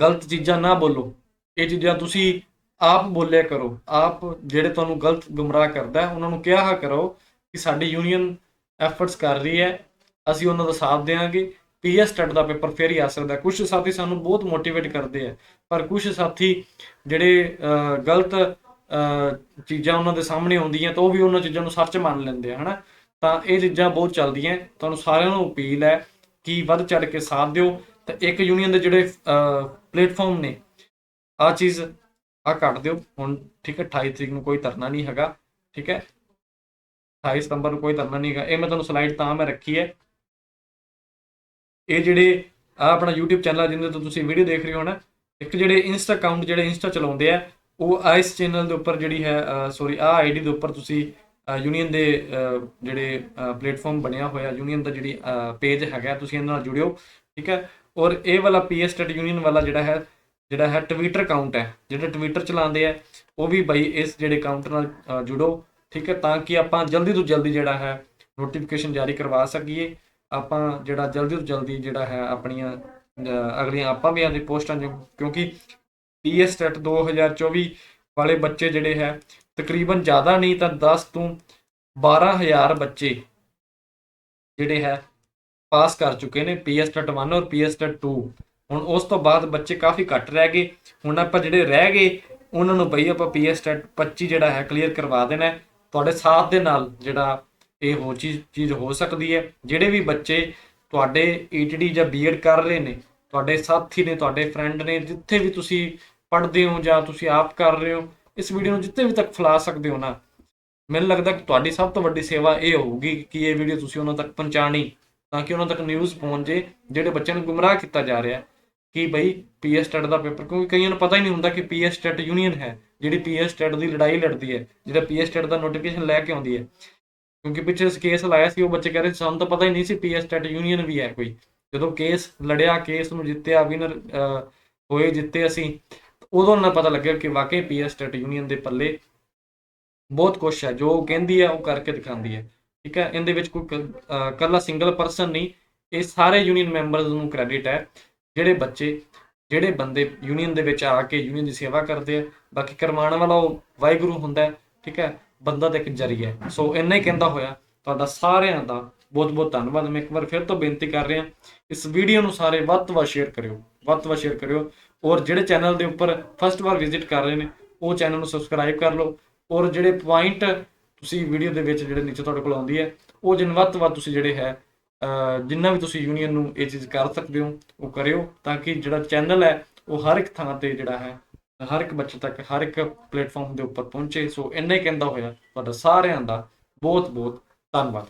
ਗਲਤ ਚੀਜ਼ਾਂ ਨਾ ਬੋਲੋ। ਇਹ ਚੀਜ਼ਾਂ ਤੁਸੀਂ ਆਪ ਬੋਲਿਆ ਕਰੋ। ਆਪ ਜਿਹੜੇ ਤੁਹਾਨੂੰ ਗਲਤ ਗੁੰਮਰਾਹ ਕਰਦਾ ਉਹਨਾਂ ਨੂੰ ਕਿਹਾ ਕਰੋ ਕਿ ਸਾਡੀ ਯੂਨੀਅਨ ਐਫਰਟਸ ਕਰ ਰਹੀ ਹੈ। ਅਸੀਂ ਉਹਨਾਂ ਦਾ ਸਾਥ ਦੇਵਾਂਗੇ ਪੀਐਸ ਟੈਟ ਦਾ ਪੇਪਰ ਫੇਰ ਹੀ ਆ ਸਕਦਾ। ਕੁਝ ਸਾਥੀ ਸਾਨੂੰ ਬਹੁਤ ਮੋਟੀਵੇਟ ਕਰਦੇ ਆ, ਪਰ ਕੁਝ ਸਾਥੀ ਜਿਹੜੇ ਗਲਤ ਚੀਜ਼ਾਂ ਉਹਨਾਂ ਦੇ ਸਾਹਮਣੇ ਆਉਂਦੀਆਂ ਤਾਂ ਉਹ ਵੀ ਉਹਨਾਂ ਚੀਜ਼ਾਂ ਨੂੰ ਸੱਚ ਮੰਨ ਲੈਂਦੇ ਆ, ਹਨਾ? ਤਾਂ ਇਹ ਚੀਜ਼ਾਂ ਬਹੁਤ ਚੱਲਦੀਆਂ। ਤੁਹਾਨੂੰ ਸਾਰਿਆਂ ਨੂੰ ਅਪੀਲ ਹੈ ਕਿ ਵੱਧ ਚੜ ਕੇ ਸਾਥ ਦਿਓ। ਤੇ ਇੱਕ ਯੂਨੀਅਨ ਦੇ ਜਿਹੜੇ ਪਲੇਟਫਾਰਮ ਨੇ ਆ ਚੀਜ਼ ਆ ਕੱਟ ਦਿਓ। ਹੁਣ ਠੀਕ ਹੈ 28 ਤਰੀਕ ਨੂੰ ਕੋਈ ਧਰਨਾ ਨਹੀਂ ਹੈਗਾ, ਠੀਕ ਹੈ? 28 ਸਤੰਬਰ ਨੂੰ ਕੋਈ ਧਰਨਾ ਨਹੀਂ ਹੈਗਾ। ਇਹ ਮੈਂ ਤੁਹਾਨੂੰ ਸਲਾਈਡ ਤਾਂ ਮੈਂ ਰੱਖੀ ਹੈ। ਇਹ ਜਿਹੜੇ ਆ ਆਪਣਾ YouTube ਚੈਨਲ ਜਿੰਦੇ ਤੋਂ ਤੁਸੀਂ ਵੀਡੀਓ ਦੇਖ ਰਹੇ ਹੋ ਨਾ, ਇੱਕ ਜਿਹੜੇ ਇੰਸਟਾ ਅਕਾਊਂਟ ਜਿਹੜੇ ਇੰਸਟਾ ਚਲਾਉਂਦੇ ਆ, ਉਹ ਆ ਇਸ ਚੈਨਲ ਦੇ ਉੱਪਰ ਜਿਹੜੀ ਹੈ ਸੌਰੀ ਆ ਆਈਡੀ ਦੇ ਉੱਪਰ ਤੁਸੀਂ ਯੂਨੀਅਨ ਦੇ ਜਿਹੜੇ ਪਲੇਟਫਾਰਮ ਬਣਿਆ ਹੋਇਆ ਯੂਨੀਅਨ ਦਾ ਜਿਹੜੀ ਪੇਜ ਹੈਗਾ, ਤੁਸੀਂ ਇਹਨਾਂ ਨਾਲ ਜੁੜਿਓ, ਠੀਕ ਹੈ? ਔਰ ਇਹ ਵਾਲਾ ਪੀਐਸ ਸਟੇਟ ਯੂਨੀਅਨ ਵਾਲਾ ਜਿਹੜਾ ਹੈ ਜਿਹੜਾ ਹੈ ਟਵਿੱਟਰ ਅਕਾਊਂਟ ਹੈ, ਜਿਹੜੇ ਟਵਿੱਟਰ ਚਲਾਉਂਦੇ ਆ, ਉਹ ਵੀ ਬਾਈ ਇਸ ਜਿਹੜੇ ਅਕਾਊਂਟ ਨਾਲ ਜੁੜੋ, ਠੀਕ ਹੈ? ਤਾਂ ਕਿ ਆਪਾਂ ਜਲਦੀ ਤੋਂ ਜਲਦੀ ਜਿਹੜਾ ਹੈ ਨੋਟੀਫਿਕੇਸ਼ਨ ਜਾਰੀ ਕਰਵਾ ਸਕੀਏ। ਆਪਾਂ ਜਿਹੜਾ ਜਲਦੀ ਤੋਂ ਜਲਦੀ ਜਿਹੜਾ ਹੈ ਆਪਣੀਆਂ ਅਗਲੀਆਂ ਆਪਾਂ ਵੀ ਆਦੀ ਪੋਸਟਾਂ 'ਚ, ਕਿਉਂਕਿ ਪੀਐਸ ਸਟੇਟ 2024 ਵਾਲੇ ਬੱਚੇ ਜਿਹੜੇ ਹੈ, ਤਕਰੀਬਨ ਜ਼ਿਆਦਾ ਨਹੀਂ ਤਾਂ 10 ਤੋਂ 12000 ਬੱਚੇ ਜਿਹੜੇ ਹੈ, ਪਾਸ ਕਰ ਚੁੱਕੇ ਨੇ ਪੀਐਸ ਟੈਟ 1 ਔਰ ਪੀਐਸ ਟੈਟ 2 ਹੁਣ ਉਸ ਤੋਂ ਬਾਅਦ ਬੱਚੇ ਕਾਫੀ ਘੱਟ ਰਹਿ ਗਏ। ਹੁਣ ਆਪਾਂ ਜਿਹੜੇ ਰਹਿ ਗਏ, ਉਹਨਾਂ ਨੂੰ ਬਈ ਆਪਾਂ ਪੀਐਸ ਟੈਟ 25 ਜਿਹੜਾ ਹੈ, ਕਲੀਅਰ ਕਰਵਾ ਦੇਣਾ ਤੁਹਾਡੇ ਸਾਥ ਦੇ ਨਾਲ ਜਿਹੜਾ ਇਹ ਹੋਰ ਚੀਜ਼ ਚੀਜ਼ ਹੋ ਸਕਦੀ ਹੈ। ਜਿਹੜੇ ਵੀ ਬੱਚੇ ਤੁਹਾਡੇ ਈਟੀਡੀ ਜਾਂ ਬੀਐਡ ਕਰ ਰਹੇ ਨੇ, ਤੁਹਾਡੇ ਸਾਥੀ ਨੇ, ਤੁਹਾਡੇ ਫਰੈਂਡ ਨੇ, ਜਿੱਥੇ ਵੀ ਤੁਸੀਂ ਪੜ੍ਹਦੇ ਹੋ ਜਾਂ ਤੁਸੀਂ ਆਪ ਕਰ ਰਹੇ ਹੋ, ਇਸ ਵੀਡੀਓ ਨੂੰ ਜਿੱਥੇ ਵੀ ਤੱਕ ਫੈਲਾ ਸਕਦੇ ਹੋ ਨਾ, ਮੈਨੂੰ ਲੱਗਦਾ ਕਿ ਤੁਹਾਡੀ ਸਭ ਤੋਂ ਵੱਡੀ ਸੇਵਾ ਇਹ ਹੋਊਗੀ ਕਿ ਇਹ ਵੀਡੀਓ ਤੁਸੀਂ ਉਹਨਾਂ ਤੱਕ ਪਹੁੰਚਾਣੀ ਤਾਂ ਕਿ ਉਹਨਾਂ ਤੱਕ ਨਿਊਜ਼ ਪਹੁੰਚ ਜੇ, ਜਿਹੜੇ ਬੱਚਿਆਂ ਨੂੰ ਗੁੰਮਰਾਹ ਕੀਤਾ ਜਾ ਰਿਹਾ। ਕਿ ਬਈ ਪੀਐਸ ਟੈਟ ਦਾ ਪੇਪਰ, ਕਿਉਂਕਿ ਕਈਆਂ ਨੂੰ ਪਤਾ ਹੀ ਨਹੀਂ ਹੁੰਦਾ ਕਿ ਪੀਐਸ ਟੈਟ ਯੂਨੀਅਨ ਹੈ, ਜਿਹੜੀ ਪੀਐਸ ਟੈਟ ਦੀ ਲੜਾਈ ਲੜਦੀ ਹੈ, ਜਿਹੜਾ ਪੀਐਸ ਟੈਟ ਦਾ ਨੋਟੀਫਿਕੇਸ਼ਨ ਲੈ ਕੇ ਆਉਂਦੀ ਹੈ। ਕਿਉਂਕਿ ਪਿੱਛੇ ਕੇਸ ਲਾਇਆ ਸੀ ਉਹ ਬੱਚੇ ਕਹਿ ਰਹੇ ਸੀ, ਸਾਨੂੰ ਤਾਂ ਪਤਾ ਹੀ ਨਹੀਂ ਸੀ ਪੀਐਸ ਟੈਟ ਯੂਨੀਅਨ ਵੀ ਹੈ ਕੋਈ। ਜਦੋਂ ਕੇਸ ਲੜਿਆ ਕੇਸ ਨੂੰ ਜਿੱਤਿਆ ਵਿਨਰ ਹੋਏ ਜਿੱਤੇ ਅਸੀਂ ਉਦੋਂ ਨਾ ਪਤਾ ਲੱਗਿਆ ਕਿ ਵਾਕਈ ਪੀਐਸ ਟੈਟ ਯੂਨੀਅਨ ਦੇ ਪੱਲੇ ਬਹੁਤ ਕੁਛ ਹੈ। ਜੋ ਕਹਿੰਦੀ ਹੈ ਉਹ ਕਰਕੇ ਦਿਖਾਉਂਦੀ ਹੈ। ਠੀਕ ਹੈ? ਇਹਦੇ ਵਿੱਚ ਕੋਈ ਕ- ਇਕੱਲਾ ਸਿੰਗਲ ਪਰਸਨ ਨਹੀਂ ਇਹ ਸਾਰੇ ਯੂਨੀਅਨ ਮੈਂਬਰਸ ਨੂੰ ਕ੍ਰੈਡਿਟ ਹੈ। ਜਿਹੜੇ ਬੱਚੇ ਜਿਹੜੇ ਬੰਦੇ ਯੂਨੀਅਨ ਦੇ ਵਿੱਚ ਆ ਕੇ ਯੂਨੀਅਨ ਦੀ ਸੇਵਾ ਕਰਦੇ ਆ ਬਾਕੀ ਕਰਵਾਉਣ ਵਾਲਾ ਉਹ ਵਾਹਿਗੁਰੂ ਹੁੰਦਾ ਠੀਕ ਹੈ? ਬੰਦਾ ਤਾਂ ਇੱਕ ਜਰੀਆ ਹੈ। ਸੋ ਇੰਨਾ ਹੀ ਕਹਿੰਦਾ ਹੋਇਆ। ਤੁਹਾਡਾ ਸਾਰਿਆਂ ਦਾ ਬਹੁਤ ਬਹੁਤ ਧੰਨਵਾਦ। ਮੈਂ ਇੱਕ ਵਾਰ ਫਿਰ ਤੋਂ ਬੇਨਤੀ ਕਰ ਰਿਹਾ, ਇਸ ਵੀਡੀਓ ਨੂੰ ਸਾਰੇ ਵੱਧ ਤੋਂ ਵੱਧ ਸ਼ੇਅਰ ਕਰਿਓ। ਵੱਧ ਤੋਂ ਵੱਧ ਸ਼ੇਅਰ ਕਰਿਓ। ਔਰ ਜਿਹੜੇ ਚੈਨਲ ਦੇ ਉੱਪਰ ਫਸਟ ਵਾਰ ਵਿਜ਼ਿਟ ਕਰ ਰਹੇ ਨੇ, ਉਹ ਚੈਨਲ ਨੂੰ ਸਬਸਕ੍ਰਾਈਬ ਕਰ ਲਓ। ਔਰ ਜਿਹੜੇ ਪੁਆਇੰਟ ਤੁਸੀਂ ਵੀਡੀਓ ਦੇ ਵਿੱਚ ਜਿਹੜੇ ਨੀਚੇ ਤੁਹਾਡੇ ਕੋਲ ਆਉਂਦੀ ਹੈ, ਉਹ ਜਿੰਨ ਵੱਧ ਤੋਂ ਵੱਧ ਤੁਸੀਂ ਜਿਹੜੇ ਹੈ ਜਿੰਨਾ ਵੀ ਤੁਸੀਂ ਯੂਨੀਅਨ ਨੂੰ ਇਹ ਚੀਜ਼ ਕਰ ਸਕਦੇ ਹੋ, ਉਹ ਕਰਿਓ। ਤਾਂ ਕਿ ਜਿਹੜਾ ਚੈਨਲ ਹੈ, ਉਹ ਹਰ ਇੱਕ ਥਾਂ ਤੇ ਜਿਹੜਾ ਹੈ ਹਰ ਇੱਕ ਬੱਚੇ ਤੱਕ, ਹਰ ਇੱਕ ਪਲੇਟਫਾਰਮ ਦੇ ਉੱਪਰ ਪਹੁੰਚੇ। ਸੋ ਇੰਨਾ ਹੀ ਕਹਿੰਦਾ ਹੋਇਆ ਤੁਹਾਡਾ ਸਾਰਿਆਂ ਦਾ ਬਹੁਤ ਬਹੁਤ ਧੰਨਵਾਦ।